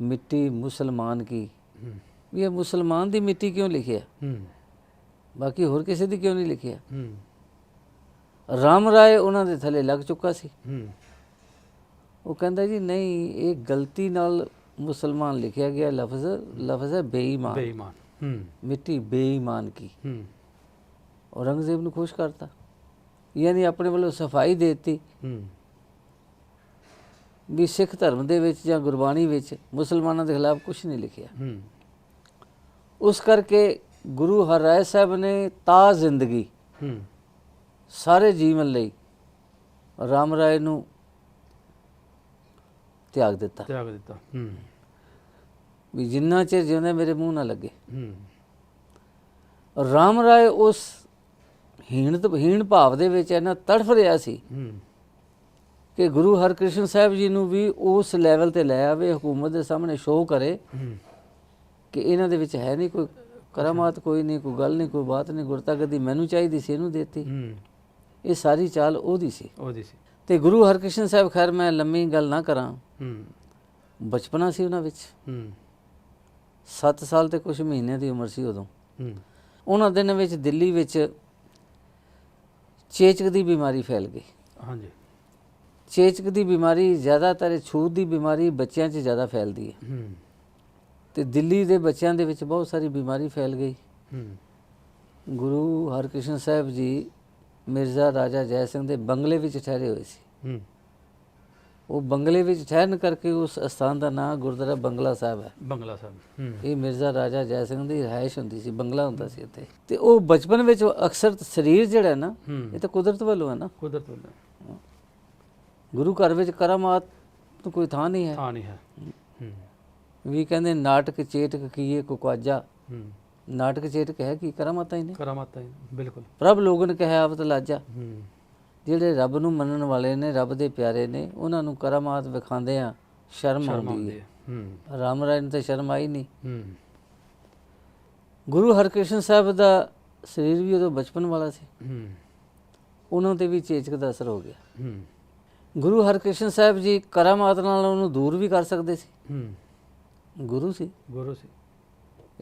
ਮਿੱਟੀ ਮੁਸਲਮਾਨ ਕੀ? ਵੀ ਇਹ ਮੁਸਲਮਾਨ ਦੀ ਮਿੱਟੀ ਕਿਉਂ ਲਿਖਿਆ? ਬਾਕੀ ਹੋਰ ਕਿਸੇ ਦੀ ਕਿਉਂ ਨਹੀਂ ਲਿਖਿਆ? ਰਾਮ ਰਾਏ ਉਹਨਾਂ ਦੇ ਥੱਲੇ ਲੱਗ ਚੁੱਕਾ ਸੀ। ਉਹ ਕਹਿੰਦਾ ਜੀ ਨਹੀਂ ਇਹ ਗਲਤੀ ਨਾਲ ਮੁਸਲਮਾਨ ਲਿਖਿਆ ਗਿਆ ਲਫ਼ਜ਼ ਲਫ਼ਜ਼ ਹੈ ਬੇਈਮਾਨ।
ਬੇਈਮਾਨ।
ਮਿੱਟੀ ਬੇਈਮਾਨ ਕੀ? ਔਰੰਗਜ਼ੇਬ ਨੂੰ ਖੁਸ਼ ਕਰਤਾ। ਯਾਨੀ ਆਪਣੇ ਵੱਲੋਂ ਸਫ਼ਾਈ ਦੇ ਦਿੱਤੀ
ਹੂੰ।
ਵੀ ਸਿੱਖ ਧਰਮ ਦੇ ਵਿੱਚ ਜਾਂ ਗੁਰਬਾਣੀ ਵਿੱਚ ਮੁਸਲਮਾਨਾਂ ਦੇ ਖਿਲਾਫ ਕੁਝ ਨਹੀਂ ਲਿਖਿਆ।
ਹੂੰ।
ਉਸ ਕਰਕੇ ਗੁਰੂ ਹਰਿ ਸਾਹਿਬ ਨੇ ਤਾ ਜ਼ਿੰਦਗੀ
ਹੂੰ।
ਸਾਰੇ ਜੀਵਨ ਲਈ ਰਾਮ ਰਾਏ ਨੂੰ ਤਿਆਗ ਦਿੱਤਾ।
ਤਿਆਗ ਦਿੱਤਾ। ਹੂੰ।
ਵੀ ਜਿੰਨਾ ਚਿਰ ਜਿਉਂਦਾ ਮੇਰੇ ਮੂੰਹ ਨਾ ਲੱਗੇ।
ਹੂੰ।
ਰਾਮ ਰਾਏ ਉਸ ਹੀਣ ਹੀਣ ਭਾਵ ਦੇ ਵਿੱਚ ਇਹਨਾਂ ਤੜਫ ਰਿਹਾ ਸੀ ਕਿ ਗੁਰੂ ਹਰਕ੍ਰਿਸ਼ਨ ਸਾਹਿਬ ਜੀ ਨੂੰ ਵੀ ਉਸ ਲੈਵਲ ਤੇ ਲੈ ਆਵੇ ਹਕੂਮਤ ਦੇ ਸਾਹਮਣੇ ਸ਼ੋਅ ਕਰੇ ਕਿ ਇਹਨਾਂ ਦੇ ਵਿੱਚ ਹੈ ਨਹੀਂ ਕੋਈ ਕਰਾਮਾਤ ਕੋਈ ਨਹੀਂ ਕੋਈ ਗੱਲ ਨਹੀਂ ਕੋਈ ਬਾਤ ਨਹੀਂ ਗੁਰਤਾ ਗੱਦੀ ਮੈਨੂੰ ਚਾਹੀਦੀ ਸੀ ਇਹਨੂੰ ਦਿੱਤੀ। ਇਹ ਸਾਰੀ ਚਾਲ ਉਹਦੀ ਸੀ।
ਉਹਦੀ ਸੀ।
ਤੇ ਗੁਰੂ ਹਰਕ੍ਰਿਸ਼ਨ ਸਾਹਿਬ ਖੈਰ ਮੈਂ ਲੰਮੀ ਗੱਲ ਨਾ ਕਰਾਂ।
ਹੂੰ।
ਬਚਪਨਾ ਸੀ ਉਹਨਾਂ ਵਿੱਚ।
ਹੂੰ।
7 ਸਾਲ ਤੇ ਕੁਝ ਮਹੀਨਿਆਂ ਦੀ ਉਮਰ ਸੀ ਉਦੋਂ।
ਹੂੰ।
ਉਹਨਾਂ ਦਿਨਾਂ ਵਿੱਚ ਦਿੱਲੀ ਵਿੱਚ ਚੇਚਕ ਦੀ ਬਿਮਾਰੀ ਫੈਲ ਗਈ।
ਹਾਂਜੀ।
ਚੇਚਕ ਦੀ ਬਿਮਾਰੀ ਜ਼ਿਆਦਾਤਰ ਛੂਤ ਦੀ ਬਿਮਾਰੀ ਬੱਚਿਆਂ 'ਚ ਜ਼ਿਆਦਾ ਫੈਲਦੀ ਹੈ।
ਹੂੰ।
ਤੇ ਦਿੱਲੀ ਦੇ ਬੱਚਿਆਂ ਦੇ ਵਿੱਚ ਬਹੁਤ ਸਾਰੀ ਬਿਮਾਰੀ ਫੈਲ ਗਈ।
ਹੂੰ।
ਗੁਰੂ ਹਰਕ੍ਰਿਸ਼ਨ ਸਾਹਿਬ ਜੀ ਮਿਰਜ਼ਾ ਰਾਜਾ ਜੈ ਸਿੰਘ ਦੇ ਬੰਗਲੇ ਵਿੱਚ ਠਹਿਰੇ ਹੋਏ ਸੀ।
ਹੂੰ।
ਉਹ ਬੰਗਲੇ ਵਿੱਚ ਠਹਿਰਨ ਕਰਕੇ ਉਸ ਅਸਥਾਨ ਦਾ ਨਾਮ ਗੁਰਦੁਆਰਾ ਬੰਗਲਾ ਸਾਹਿਬ ਹੈ।
ਬੰਗਲਾ ਸਾਹਿਬ
ਇਹ ਮਿਰਜ਼ਾ ਰਾਜਾ ਜੈ ਸਿੰਘ ਦੀ ਰਿਹਾਇਸ਼ ਹੁੰਦੀ ਸੀ ਬੰਗਲਾ ਹੁੰਦਾ ਸੀ ਇੱਥੇ। ਤੇ ਉਹ ਬਚਪਨ ਵਿੱਚ ਅਕਸਰ ਸਰੀਰ ਜਿਹੜਾ ਨਾ ਇਹ ਤਾਂ ਕੁਦਰਤ ਵੱਲੋਂ ਹੈ ਨਾ।
ਕੁਦਰਤ ਵੱਲੋਂ।
ਗੁਰੂ ਘਰ ਵਿੱਚ ਕਰਾਮਾਤ ਤੋਂ ਕੋਈ ਥਾਂ ਨਹੀਂ ਹੈ।
ਥਾਂ ਨਹੀਂ ਹੈ।
ਵੀ ਕਹਿੰਦੇ ਨਾਟਕ ਚੇਟਕ ਕੀਏ ਕੁਕਵਾਜਾ ਨਾਟਕ ਚੇਟਕ ਹੈ ਕੀ? ਕਰਾਮਾਤਾਂ ਹੀ ਨੇ।
ਕਰਾਮਾਤਾਂ ਹੀ, ਬਿਲਕੁਲ।
ਪ੍ਰਭ ਲੋਗਨ ਕਹੇ ਆਵਤ ਲਾਜਾ। ਜਿਹੜੇ ਰੱਬ ਨੂੰ ਮੰਨਣ ਵਾਲੇ ਨੇ ਰੱਬ ਦੇ ਪਿਆਰੇ ਨੇ ਉਹਨਾਂ ਨੂੰ ਕਰਾਮਾਤ ਵਿਖਾਉਂਦੇ ਆ ਸ਼ਰਮ ਆਉਂਦੀ
ਹੈ। ਹੂੰ।
ਹੈ। ਰਾਮ ਰਾਏ ਨੂੰ ਤਾਂ ਸ਼ਰਮ ਆਈ ਨਹੀਂ।
ਹੂੰ।
ਗੁਰੂ ਹਰਕ੍ਰਿਸ਼ਨ ਸਾਹਿਬ ਦਾ ਸਰੀਰ ਵੀ ਉਦੋਂ ਬਚਪਨ ਵਾਲਾ ਸੀ।
ਹੂੰ।
ਉਹਨਾਂ ਤੇ ਵੀ ਚੇਚਕ ਦਾ ਅਸਰ ਹੋ ਗਿਆ।
ਹੂੰ।
ਗੁਰੂ ਹਰਕ੍ਰਿਸ਼ਨ ਸਾਹਿਬ ਜੀ ਕਰਾਮਾਤ ਨਾਲ ਉਹਨੂੰ ਦੂਰ ਵੀ ਕਰ ਸਕਦੇ ਸੀ।
ਹੂੰ।
ਗੁਰੂ ਸੀ।
ਗੁਰੂ ਸੀ।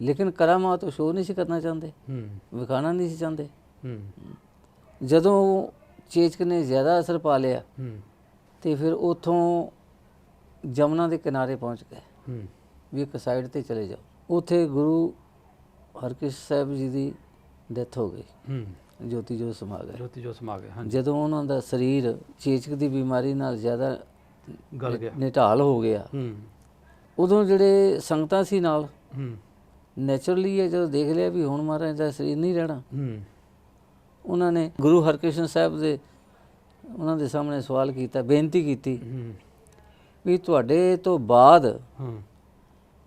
ਲੇਕਿਨ ਕਰਾਮਾਤ ਉਹ ਸ਼ੋਅ ਨਹੀਂ ਸੀ ਕਰਨਾ ਚਾਹੁੰਦੇ।
ਹੂੰ।
ਵਿਖਾਣਾ ਨਹੀਂ ਸੀ ਚਾਹੁੰਦੇ।
ਹੂੰ।
ਜਦੋਂ ਚੇਚਕ ਨੇ ਜ਼ਿਆਦਾ ਅਸਰ ਪਾ ਲਿਆ।
ਹੂੰ।
ਤੇ ਫਿਰ ਉਥੋਂ ਜਮਨਾ ਦੇ ਕਿਨਾਰੇ ਪਹੁੰਚ ਗਏ।
ਹੂੰ।
ਵੀ ਇੱਕ ਸਾਈਡ ਤੇ ਚਲੇ ਜਾਓ। ਉੱਥੇ ਗੁਰੂ ਹਰਕ੍ਰਿਸ਼ਨ ਸਾਹਿਬ ਜੀ ਦੀ ਡੈਥ ਹੋ ਗਈ।
ਹੂੰ।
ਜੋਤੀ ਜੋ ਸਮਾ ਗਏ।
ਜੋਤੀ ਜੋ ਸਮਾ ਗਏ ਹਾਂਜੀ।
ਜਦੋਂ ਉਹਨਾਂ ਦਾ ਸਰੀਰ ਚੇਚਕ ਦੀ ਬਿਮਾਰੀ ਨਾਲ ਜ਼ਿਆਦਾ
ਗਲ ਗਿਆ।
ਨਿਢਾਲ ਹੋ ਗਿਆ।
ਹੂੰ।
ਉਦੋਂ ਜਿਹੜੇ ਸੰਗਤਾਂ ਸੀ ਨਾਲ
ਹੂੰ।
ਨੇਚਰਲੀ ਇਹ ਜਦੋਂ ਦੇਖ ਲਿਆ ਵੀ ਹੁਣ ਮਹਾਰਾਜ ਦਾ ਸਰੀਰ ਨਹੀਂ ਰਹਿਣਾ।
ਹੂੰ।
ਉਹਨਾਂ ਨੇ ਗੁਰੂ ਹਰਕ੍ਰਿਸ਼ਨ ਸਾਹਿਬ ਦੇ ਉਹਨਾਂ ਦੇ ਸਾਹਮਣੇ ਸਵਾਲ ਕੀਤਾ ਬੇਨਤੀ ਕੀਤੀ ਵੀ ਤੁਹਾਡੇ ਤੋਂ ਬਾਅਦ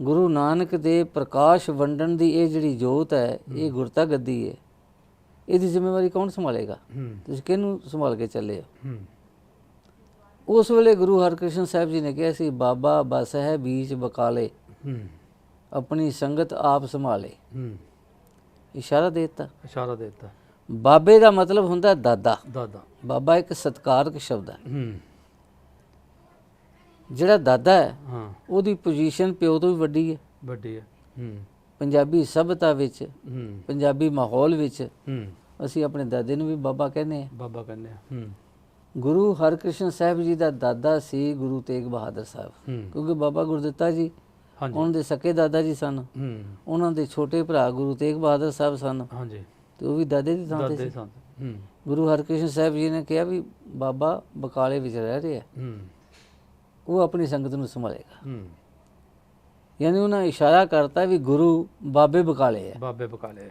ਗੁਰੂ ਨਾਨਕ ਦੇ ਪ੍ਰਕਾਸ਼ ਵੰਡਣ ਦੀ ਇਹ ਜਿਹੜੀ ਜੋਤ ਹੈ ਇਹ ਗੁਰਤਾ ਗੱਦੀ ਹੈ ਇਹਦੀ ਜ਼ਿੰਮੇਵਾਰੀ ਕੌਣ ਸੰਭਾਲੇਗਾ? ਤੁਸੀਂ ਕਿਹਨੂੰ ਸੰਭਾਲ ਕੇ ਚੱਲੇ ਹੋ? ਉਸ ਵੇਲੇ ਗੁਰੂ ਹਰਕ੍ਰਿਸ਼ਨ ਸਾਹਿਬ ਜੀ ਨੇ ਕਿਹਾ ਸੀ ਬਾਬਾ ਬਸ ਹੈ ਬੀਚ ਬਕਾਲੇ ਆਪਣੀ ਸੰਗਤ ਆਪ ਸੰਭਾਲੇ। ਇਸ਼ਾਰਾ ਦੇ ਦਿੱਤਾ।
ਇਸ਼ਾਰਾ ਦੇ ਦਿੱਤਾ।
ਬਾਬੇ ਦਾ ਮਤਲਬ ਹੁੰਦਾ ਦਾਦਾ।
ਦਾਦਾ।
ਬਾਬਾ ਇੱਕ ਸਤਕਾਰਕ ਸ਼ਬਦ ਹੈ।
ਹੂੰ।
ਜਿਹੜਾ ਦਾਦਾ ਹੈ
ਹਾਂ।
ਉਹਦੀ ਪੋਜੀਸ਼ਨ ਪਿਓ ਤੋਂ ਵੀ ਵੱਡੀ ਹੈ।
ਵੱਡੀ ਹੈ। ਹੂੰ।
ਪੰਜਾਬੀ ਸਭਿਅਤਾ ਵਿੱਚ
ਹੂੰ।
ਪੰਜਾਬੀ ਮਾਹੌਲ ਵਿੱਚ
ਹੂੰ।
ਅਸੀਂ ਆਪਣੇ ਦਾਦੇ ਨੂੰ ਵੀ ਬਾਬਾ ਕਹਿੰਦੇ ਹਾਂ।
ਬਾਬਾ ਕਹਿੰਦੇ ਆ ਹੂੰ।
ਗੁਰੂ ਹਰਕ੍ਰਿਸ਼ਨ ਸਾਹਿਬ ਜੀ ਦਾ ਦਾਦਾ ਸੀ ਗੁਰੂ ਤੇਗ ਬਹਾਦਰ ਸਾਹਿਬ। ਕਿਉਂਕਿ ਬਾਬਾ ਗੁਰਦਿੱਤਾ ਜੀ
ਹਾਂਜੀ।
ਉਹਨਾਂ ਦੇ ਸਕੇ ਦਾਦਾ ਜੀ ਸਨ।
ਹੂੰ।
ਉਹਨਾਂ ਦੇ ਛੋਟੇ ਭਰਾ ਗੁਰੂ ਤੇਗ ਬਹਾਦਰ ਸਾਹਿਬ ਸਨ।
ਹਾਂਜੀ।
ਤੇ ਉਹ ਵੀ ਦਾਦੇ ਦੀ ਥਾਂ ਤੇ
ਦਾਦੇ
ਸੀ।
ਸੰਤ ਹੂੰ।
ਗੁਰੂ ਹਰਕ੍ਰਿਸ਼ਨ ਸਾਹਿਬ ਜੀ ਨੇ ਕਿਹਾ ਵੀ ਬਾਬਾ ਬਕਾਲੇ ਵਿੱਚ ਰਹਿ ਰਿਹਾ
ਹੂੰ।
ਉਹ ਆਪਣੀ ਸੰਗਤ ਨੂੰ ਸੰਭਾਲੇਗਾ।
ਹੂੰ।
ਯਾਨੀ ਉਹਨਾਂ ਇਸ਼ਾਰਾ ਕਰਤਾ ਵੀ ਗੁਰੂ ਬਾਬੇ ਬਕਾਲੇ ਹੈ।
ਬਾਬੇ ਬਕਾਲੇ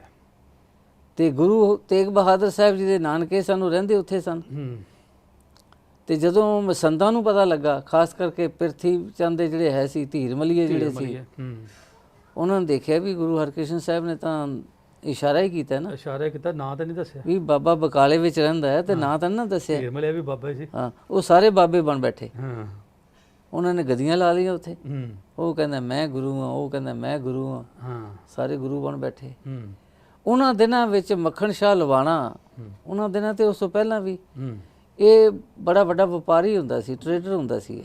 ਤੇ ਗੁਰੂ ਤੇਗ ਬਹਾਦਰ ਸਾਹਿਬ ਜੀ ਦੇ ਨਾਨਕੇ ਸਾਨੂੰ ਰਹਿੰਦੇ ਉੱਥੇ ਸਨ।
ਹੂੰ।
ਤੇ ਜਦੋਂ ਮਸੰਦਾਂ ਨੂੰ ਪਤਾ ਲੱਗਾ ਖਾਸ ਕਰਕੇ ਪ੍ਰਿਥੀ ਚੰਦ ਦੇ ਜਿਹੜੇ ਹੈ ਸੀ ਧੀਰ ਮਲੀਏ ਜਿਹੜੇ ਸੀ
ਹੂੰ।
ਉਹਨਾਂ ਨੇ ਦੇਖਿਆ ਵੀ ਗੁਰੂ ਹਰਕ੍ਰਿਸ਼ਨ ਸਾਹਿਬ ਨੇ ਤਾਂ ਇਸ਼ਾਰਾ ਹੀ ਕੀਤਾ ਨਾ।
ਇਸ਼ਾਰਾ ਕੀਤਾ ਨਾਂ ਤਾਂ ਨਹੀਂ ਦੱਸਿਆ।
ਵੀ ਬਾਬਾ ਬਕਾਲੇ ਵਿੱਚ ਰਹਿੰਦਾ ਹੈ ਤੇ ਨਾਂ ਤਾਂ ਨਾ ਦੱਸਿਆ।
ਹੀਰ ਮਲਿਆ ਵੀ ਬਾਬਾ ਸੀ
ਹਾਂ ਉਹ ਸਾਰੇ ਬਾਬੇ ਬਣ ਬੈਠੇ।
ਹਾਂ।
ਉਹਨਾਂ ਨੇ ਗਦੀਆਂ ਲਾ ਲਈਆਂ ਉੱਥੇ।
ਹੂੰ।
ਉਹ ਕਹਿੰਦਾ ਮੈਂ ਗੁਰੂ ਹਾਂ। ਉਹ ਕਹਿੰਦਾ ਮੈਂ ਗੁਰੂ ਹਾਂ।
ਹਾਂ।
ਸਾਰੇ ਗੁਰੂ ਬਣ ਬੈਠੇ।
ਹੂੰ।
ਉਹਨਾਂ ਦਿਨਾਂ ਵਿੱਚ ਮੱਖਣ ਸ਼ਾਹ ਲਵਾਣਾ। ਉਹਨਾਂ ਦਿਨਾਂ ਤੇ ਉਸ ਤੋਂ ਪਹਿਲਾਂ ਵੀ
ਹੂੰ।
ਇਹ ਬੜਾ ਵੱਡਾ ਵਪਾਰੀ ਹੁੰਦਾ ਸੀ ਟ੍ਰੇਡਰ ਹੁੰਦਾ ਸੀ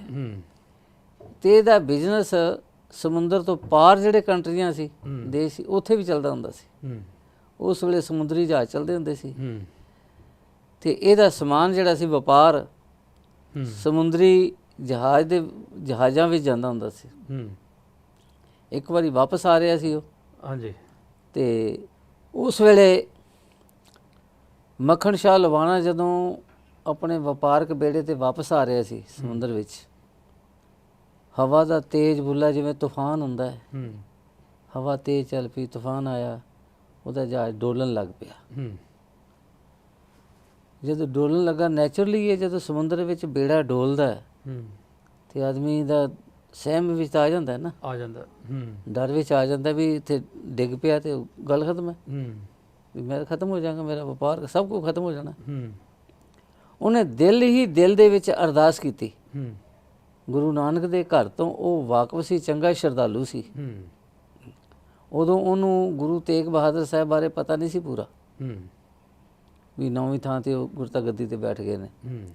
ਤੇ ਇਹਦਾ ਬਿਜ਼ਨਸ ਸਮੁੰਦਰ ਤੋਂ ਪਾਰ ਜਿਹੜੇ ਕੰਟਰੀਆਂ ਸੀ। ਦੇਸ਼ ਸੀ ਉੱਥੇ ਵੀ ਚੱਲਦਾ ਹੁੰਦਾ ਸੀ।
ਹੂੰ।
ਉਸ ਵੇਲੇ ਸਮੁੰਦਰੀ ਜਹਾਜ਼ ਚੱਲਦੇ ਹੁੰਦੇ ਸੀ।
ਹੂੰ।
ਤੇ ਇਹਦਾ ਸਮਾਨ ਜਿਹੜਾ ਸੀ ਵਪਾਰ ਸਮੁੰਦਰੀ ਜਹਾਜ਼ ਦੇ ਜਹਾਜ਼ਾਂ ਵਿੱਚ ਜਾਂਦਾ ਹੁੰਦਾ ਸੀ।
ਹੂੰ।
ਇੱਕ ਵਾਰੀ ਵਾਪਸ ਆ ਰਿਹਾ ਸੀ ਉਹ।
ਹਾਂਜੀ।
ਤੇ ਉਸ ਵੇਲੇ ਮੱਖਣ ਸ਼ਾਹ ਲਵਾਣਾ ਜਦੋਂ ਆਪਣੇ ਵਪਾਰਕ ਬੇੜੇ ਤੇ ਵਾਪਸ ਆ ਰਿਹਾ ਸੀ ਸਮੁੰਦਰ ਵਿੱਚ। ਹਵਾ ਦਾ ਤੇਜ਼ ਬੁੱਲਾ ਜਿਵੇਂ ਤੂਫਾਨ ਹੁੰਦਾ ਹੈ।
ਹੂੰ।
ਹਵਾ ਤੇਜ਼ ਚੱਲ ਪਈ ਤੂਫਾਨ ਆਇਆ ਉਹਦਾ ਜਹਾਜ਼ ਡੋਲਣ ਲੱਗ ਪਿਆ।
ਹੂੰ।
ਜਦੋਂ ਡੋਲਣ ਲੱਗਾ ਨੇਚਰਲੀ ਇਹ ਜਦੋਂ ਸਮੁੰਦਰ ਵਿੱਚ ਬੇੜਾ ਡੋਲਦਾ ਹੈ
ਹੂੰ।
ਤੇ ਆਦਮੀ ਦਾ ਸਹਿਮ ਵਿੱਚ ਆ ਜਾਂਦਾ ਹੈ ਨਾ।
ਆ ਜਾਂਦਾ ਹੂੰ।
ਡਰ ਵਿੱਚ ਆ ਜਾਂਦਾ ਵੀ ਇੱਥੇ ਡਿੱਗ ਪਿਆ ਤੇ ਗੱਲ ਖਤਮ ਹੈ।
ਹੂੰ।
ਵੀ ਮੈਂ ਖਤਮ ਹੋ ਜਾਵਾਂਗਾ ਮੇਰਾ ਵਪਾਰ ਸਭ ਕੁਝ ਖਤਮ ਹੋ ਜਾਣਾ।
ਹੂੰ।
ਉਹਨੇ ਦਿਲ ਹੀ ਦਿਲ ਦੇ ਵਿੱਚ ਅਰਦਾਸ ਕੀਤੀ।
ਹੂੰ।
ਗੁਰੂ ਨਾਨਕ ਦੇ ਘਰ ਤੋਂ ਉਹ ਵਾਕਫ ਸੀ ਚੰਗਾ ਸ਼ਰਧਾਲੂ ਸੀ।
ਹੂੰ।
ਉਦੋਂ ਉਹਨੂੰ ਗੁਰੂ ਤੇਗ ਬਹਾਦਰ ਸਾਹਿਬ ਬਾਰੇ ਪਤਾ ਨਹੀਂ ਸੀ ਪੂਰਾ।
ਹੂੰ।
ਵੀ ਨੌਵੀਂ ਥਾਂ ਤੇ ਉਹ ਗੁਰਤਾ ਗੱਦੀ ਤੇ ਬੈਠ ਗਏ ਨੇ।
ਹੂੰ।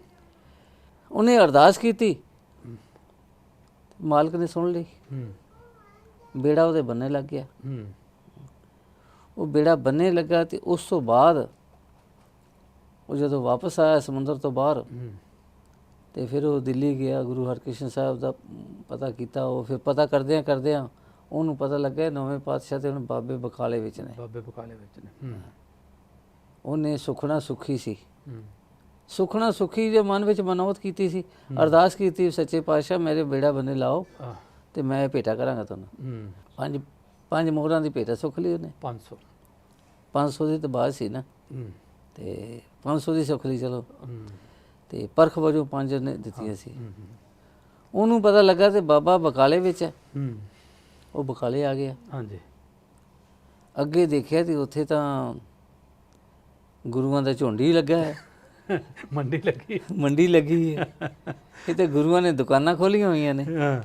ਉਹਨੇ ਅਰਦਾਸ ਕੀਤੀ। ਮਾਲਕ ਨੇ ਸੁਣ ਲਈ।
ਹੂੰ।
ਬੇੜਾ ਉਹਦੇ ਬੰਨੇ ਲੱਗ ਗਿਆ।
ਹੂੰ।
ਉਹ ਬੇੜਾ ਬੰਨੇ ਲੱਗਾ ਤੇ ਉਸ ਤੋਂ ਬਾਅਦ ਉਹ ਜਦੋਂ ਵਾਪਸ ਆਇਆ ਸਮੁੰਦਰ ਤੋਂ ਬਾਹਰ
ਹੂੰ।
ਤੇ ਫਿਰ ਉਹ ਦਿੱਲੀ ਗਿਆ ਗੁਰੂ ਹਰਕ੍ਰਿਸ਼ਨ ਸਾਹਿਬ ਦਾ ਪਤਾ ਕੀਤਾ ਉਹ ਫਿਰ ਪਤਾ ਕਰਦਿਆਂ ਕਰਦਿਆਂ ਉਹਨੂੰ ਪਤਾ ਲੱਗਾ ਨਵੇਂ ਪਾਤਸ਼ਾਹ ਤੇ ਹੁਣ ਬਾਬੇ ਬਕਾਲੇ ਵਿੱਚ ਨੇ।
ਬਾਬੇ ਬਕਾਲੇ ਵਿੱਚ ਨੇ
ਉਹਨੇ ਸੁਖਣਾ ਸੁਖੀ ਸੀ। ਸੁਖਣਾ ਸੁਖੀ ਦੇ ਮਨ ਵਿੱਚ ਮਨੋਤ ਕੀਤੀ ਸੀ। ਅਰਦਾਸ ਕੀਤੀ ਸੱਚੇ ਪਾਤਸ਼ਾਹ ਮੇਰੇ ਬੇੜਾ ਬੰਨੇ ਲਾਓ
ਆ।
ਤੇ ਮੈਂ ਭੇਟਾ ਕਰਾਂਗਾ ਤੁਹਾਨੂੰ। ਪੰਜ ਪੰਜ ਮੋਹਰਾਂ ਦੀ ਭੇਟਾ ਸੁਖ ਲਈ ਉਹਨੇ।
500
500 ਦੀ ਤਾਂ ਬਾਅਦ ਸੀ ਨਾ। ਤੇ 500 ਦੀ ਸੁਖ ਲਈ ਚਲੋ। ਤੇ ਪਰਖ ਵਜੋਂ ਪੰਜ ਨੇ ਦਿੱਤੀਆਂ ਸੀ। ਉਹਨੂੰ ਪਤਾ ਲੱਗਾ ਤੇ ਬਾਬਾ ਬਕਾਲੇ ਵਿੱਚ ਹੈ। ਉਹ ਬਕਾਲੇ ਆ ਗਿਆ।
ਹਾਂਜੀ।
ਅੱਗੇ ਦੇਖਿਆ ਤੇ ਉੱਥੇ ਤਾਂ ਗੁਰੂਆਂ ਦਾ ਝੁੰਡ ਹੀ ਲੱਗਾ ਹੈ।
ਮੰਡੀ ਲੱਗੀ।
ਮੰਡੀ ਲੱਗੀ ਹੈ। ਇਹ ਤੇ ਗੁਰੂਆਂ ਨੇ ਦੁਕਾਨਾਂ ਖੋਲੀਆਂ ਹੋਈਆਂ ਨੇ।
ਹਾਂ।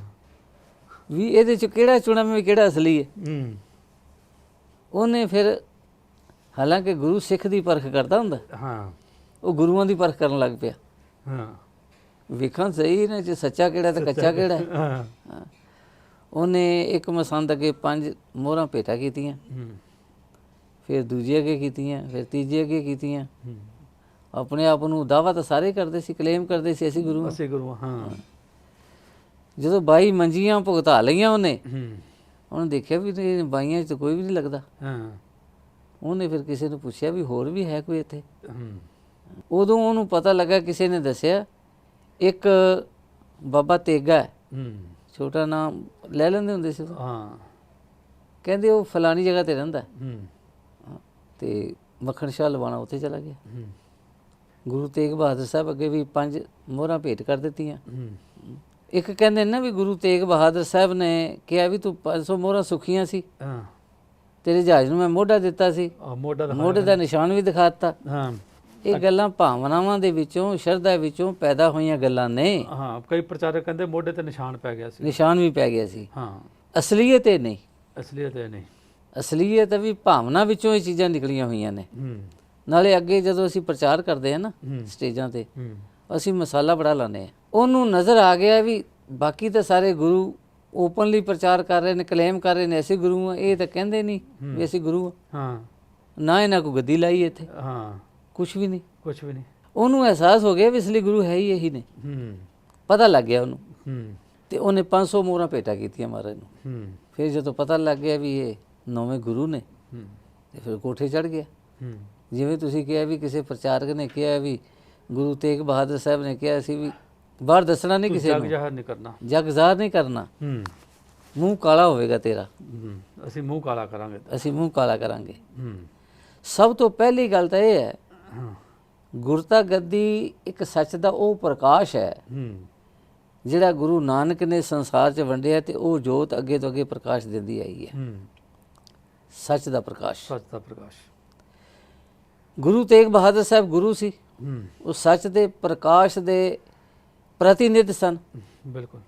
ਵੀ ਇਹਦੇ ਚ ਕਿਹੜਾ ਚੁਣਮ ਵੀ ਕਿਹੜਾ ਅਸਲੀ ਹੈ?
ਹੂੰ।
ਉਹਨੇ ਫਿਰ ਹਾਲਾਂਕਿ ਗੁਰੂ ਸਿੱਖ ਦੀ ਪਰਖ ਕਰਦਾ ਹੁੰਦਾ।
ਹਾਂ।
ਉਹ ਗੁਰੂਆਂ ਦੀ ਪਰਖ ਕਰਨ ਲੱਗ ਪਿਆ।
ਹਾਂ।
ਵੇਖਾਂ ਸਹੀ ਨੇ ਜੇ ਸੱਚਾ ਕਿਹੜਾ ਤੇ ਕੱਚਾ ਕਿਹੜਾ ਹੈ। ਉਹਨੇ ਇੱਕ ਮਸੰਦ ਅੱਗੇ ਪੰਜ ਮੋਹਰਾਂ ਭੇਟਾ ਕੀਤੀਆਂ।
ਹੂੰ।
ਫਿਰ ਦੂਜੀ ਅੱਗੇ ਕੀਤੀਆਂ ਫਿਰ ਤੀਜੀ ਅੱਗੇ ਕੀਤੀਆਂ।
ਹੂੰ।
ਆਪਣੇ ਆਪ ਨੂੰ ਦਾਵਾ ਤਾਂ ਸਾਰੇ ਕਰਦੇ ਸੀ ਕਲੇਮ ਕਰਦੇ ਸੀ ਅਸੀਂ ਗੁਰੂ।
ਅਸੀਂ ਗੁਰੂ ਹਾਂ।
ਜਦੋਂ ਬਾਈ ਮੰਜੀਆਂ ਭੁਗਤਾ ਲਈਆਂ ਉਹਨੇ
ਹੂੰ।
ਉਹਨੇ ਦੇਖਿਆ ਵੀ ਇਹ ਬਾਈਆਂ 'ਚ ਕੋਈ ਵੀ ਨਹੀਂ ਲੱਗਦਾ।
ਹਾਂ।
ਉਹਨੇ ਫਿਰ ਕਿਸੇ ਨੂੰ ਪੁੱਛਿਆ ਵੀ ਹੋਰ ਵੀ ਹੈ ਕੋਈ ਇੱਥੇ?
ਹੂੰ।
ਉਦੋਂ ਉਹਨੂੰ ਪਤਾ ਲੱਗਾ ਕਿਸੇ ਨੇ ਦੱਸਿਆ ਇੱਕ ਬਾਬਾ ਤੇਗਾ ਹੈ, ਛੋਟਾ ਨਾਮ ਲੈ ਲੈਂਦੇ ਹੁੰਦੇ ਸੀ।
ਹਾਂ।
ਕਹਿੰਦੇ ਉਹ ਫਲਾਣੀ ਜਗ੍ਹਾ ਤੇ ਰਹਿੰਦਾ ਹੈ।
ਹੂੰ।
ਹਾਂ, ਤੇ ਮੱਖਣ ਸ਼ਾਹ ਲਵਾਣਾ ਉੱਥੇ ਚਲਾ ਗਿਆ।
ਹੂੰ।
ਗੁਰੂ ਤੇਗ ਬਹਾਦਰ ਸਾਹਿਬ ਅੱਗੇ ਵੀ ਪੰਜ ਮੋਹਰਾਂ ਭੇਟ ਕਰ ਦਿੱਤੀਆਂ।
ਹੂੰ।
ਇੱਕ ਕਹਿੰਦੇ ਨੇ ਨਾ ਵੀ ਗੁਰੂ ਤੇਗ ਬਹਾਦਰ ਸਾਹਿਬ ਨੇ ਕਿਹਾ ਵੀ ਤੂੰ 500 ਮੋਹਰਾਂ ਸੁਖੀਆਂ ਸੀ।
ਹਾਂ।
ਤੇਰੇ ਜਹਾਜ਼ ਨੂੰ ਮੈਂ ਮੋਢਾ ਦਿੱਤਾ ਸੀ।
ਆ ਮੋਢਾ
ਦਾ ਨਿਸ਼ਾਨ ਵੀ ਦਿਖਾਤਾ
ਹਾਂ।
ਇਹ ਗੱਲਾਂ ਭਾਵਨਾਵਾਂ ਦੇ ਵਿੱਚੋਂ ਸ਼ਰਧਾ ਵਿੱਚੋਂ ਪੈਦਾ ਹੋਈਆਂ ਗੱਲਾਂ ਨੇ।
ਹਾਂ ਕਈ ਪ੍ਰਚਾਰਕ ਕਹਿੰਦੇ ਮੋਢੇ ਤੇ ਨਿਸ਼ਾਨ ਪੈ ਗਿਆ ਸੀ।
ਨਿਸ਼ਾਨ ਵੀ ਪੈ ਗਿਆ ਸੀ।
ਹਾਂ।
ਅਸਲੀਅਤ ਇਹ ਨਹੀਂ।
ਅਸਲੀਅਤ ਇਹ ਨਹੀਂ।
ਅਸਲੀਅਤ ਵੀ ਭਾਵਨਾ ਵਿੱਚੋਂ ਇਹ ਚੀਜ਼ਾਂ ਨਿਕਲੀਆਂ ਹੋਈਆਂ ਨੇ।
ਹੂੰ।
ਨਾਲੇ ਅੱਗੇ ਜਦੋਂ ਅਸੀਂ ਪ੍ਰਚਾਰ ਕਰਦੇ ਆ ਨਾ ਸਟੇਜਾਂ ਤੇ
ਹੂੰ।
ਅਸੀਂ ਮਸਾਲਾ ਬੜਾ ਲਾਉਂਦੇ ਆ ਉਹਨੂੰ ਨਜ਼ਰ ਆ ਗਿਆ ਵੀ ਬਾਕੀ ਤਾਂ ਸਾਰੇ ਗੁਰੂ ਓਪਨਲੀ ਪ੍ਰਚਾਰ ਕਰ ਰਹੇ ਨੇ ਕਲੇਮ ਕਰ ਰਹੇ ਨੇ ਅਸੀਂ ਗੁਰੂ ਆ। ਇਹ ਤਾਂ ਕਹਿੰਦੇ ਨਹੀਂ ਵੀ ਅਸੀਂ ਗੁਰੂ ਆ।
ਹਾਂ।
ਨਾ ਇਹਨਾਂ ਕੋ ਗੱਦੀ ਲਾਈ ਇੱਥੇ।
ਹਾਂ।
ਕੁਝ ਵੀ ਨਹੀਂ।
ਕੁਝ ਵੀ ਨਹੀਂ।
ਉਹਨੂੰ ਅਹਿਸਾਸ ਹੋ ਗਿਆ ਵੀ ਇਸ ਲਈ ਗੁਰੂ ਹੈ ਹੀ ਇਹੀ ਨੇ।
ਹੂੰ।
ਪਤਾ ਲੱਗ ਗਿਆ ਉਹਨੂੰ।
ਹੂੰ।
ਤੇ ਉਹਨੇ 500 ਮੋਹਰਾਂ ਭੇਟਾ ਕੀਤੀਆਂ ਮਹਾਰਾਜ ਨੂੰ।
ਹੂੰ।
ਫਿਰ ਜਦੋਂ ਪਤਾ ਲੱਗ ਗਿਆ ਵੀ ਇਹ ਨੌਵੇਂ ਗੁਰੂ ਨੇ
ਹੂੰ।
ਤੇ ਫਿਰ ਕੋਠੇ ਚੜ ਗਿਆ।
ਹੂੰ।
ਜਿਵੇਂ ਤੁਸੀਂ ਕਿਹਾ ਵੀ ਕਿਸੇ ਪ੍ਰਚਾਰਕ ਨੇ ਕਿਹਾ ਵੀ ਗੁਰੂ ਤੇਗ ਬਹਾਦਰ ਸਾਹਿਬ ਨੇ ਕਿਹਾ ਸੀ ਵੀ ਬਾਹਰ ਦੱਸਣਾ ਨਹੀਂ ਕਿਸੇ
ਜਗ
ਨੂੰ।
ਜ਼ਾਹਰ ਨਹੀਂ ਕਰਨਾ।
ਜਗ ਜ਼ਾਹਰ ਨਹੀਂ ਕਰਨਾ।
ਹੂੰ।
ਮੂੰਹ ਕਾਲਾ ਹੋਵੇਗਾ ਤੇਰਾ।
ਹੂੰ। ਅਸੀਂ ਮੂੰਹ ਕਾਲਾ ਕਰਾਂਗੇ।
ਅਸੀਂ ਮੂੰਹ ਕਾਲਾ ਕਰਾਂਗੇ।
ਹੂੰ।
ਸਭ ਤੋਂ ਪਹਿਲੀ ਗੱਲ ਤਾਂ ਇਹ ਹਾਂ ਗੁਰਤਾ ਗੱਦੀ ਇੱਕ ਸੱਚ ਦਾ ਉਹ ਪ੍ਰਕਾਸ਼ ਹੈ।
ਹੂੰ।
ਜਿਹੜਾ ਗੁਰੂ ਨਾਨਕ ਨੇ ਸੰਸਾਰ 'ਚ ਵੰਡਿਆ ਤੇ ਉਹ ਜੋਤ ਅੱਗੇ ਤੋਂ ਅੱਗੇ ਪ੍ਰਕਾਸ਼ ਦਿੰਦੀ ਆਈ ਹੈ।
ਹੂੰ।
ਸੱਚ ਦਾ ਪ੍ਰਕਾਸ਼।
ਸੱਚ ਦਾ ਪ੍ਰਕਾਸ਼।
ਗੁਰੂ ਤੇਗ ਬਹਾਦਰ ਸਾਹਿਬ ਗੁਰੂ ਸੀ।
ਹੂੰ।
ਉਹ ਸੱਚ ਦੇ ਪ੍ਰਕਾਸ਼ ਦੇ ਪ੍ਰਤੀਨਿਧ ਸਨ।
ਬਿਲਕੁਲ।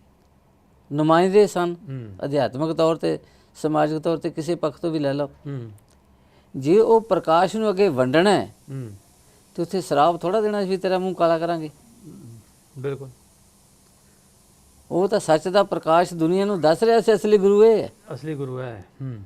ਨੁਮਾਇੰਦੇ ਸਨ। ਅਧਿਆਤਮਿਕ ਤੌਰ ਤੇ ਸਮਾਜਿਕ ਤੌਰ ਤੇ ਕਿਸੇ ਪੱਖ ਤੋਂ ਵੀ ਲੈ ਲਓ।
ਹੂੰ।
ਜੇ ਉਹ ਪ੍ਰਕਾਸ਼ ਨੂੰ ਅੱਗੇ ਵੰਡਣਾ ਹੈ
ਹੂੰ।
ਤੇ ਉੱਥੇ ਸ਼ਰਾਬ ਥੋੜਾ ਦੇਣਾ ਸੀ ਵੀ ਤੇਰਾ ਮੂੰਹ ਕਾਲਾ ਕਰਾਂਗੇ।
ਬਿਲਕੁਲ।
ਉਹ ਤਾਂ ਸੱਚ ਦਾ ਪ੍ਰਕਾਸ਼ ਦੁਨੀਆ ਨੂੰ ਦੱਸ ਰਿਹਾ ਸੀ ਅਸਲੀ ਗੁਰੂ ਇਹ ਹੈ।
ਅਸਲੀ ਗੁਰੂ ਹੈ। ਹੂੰ।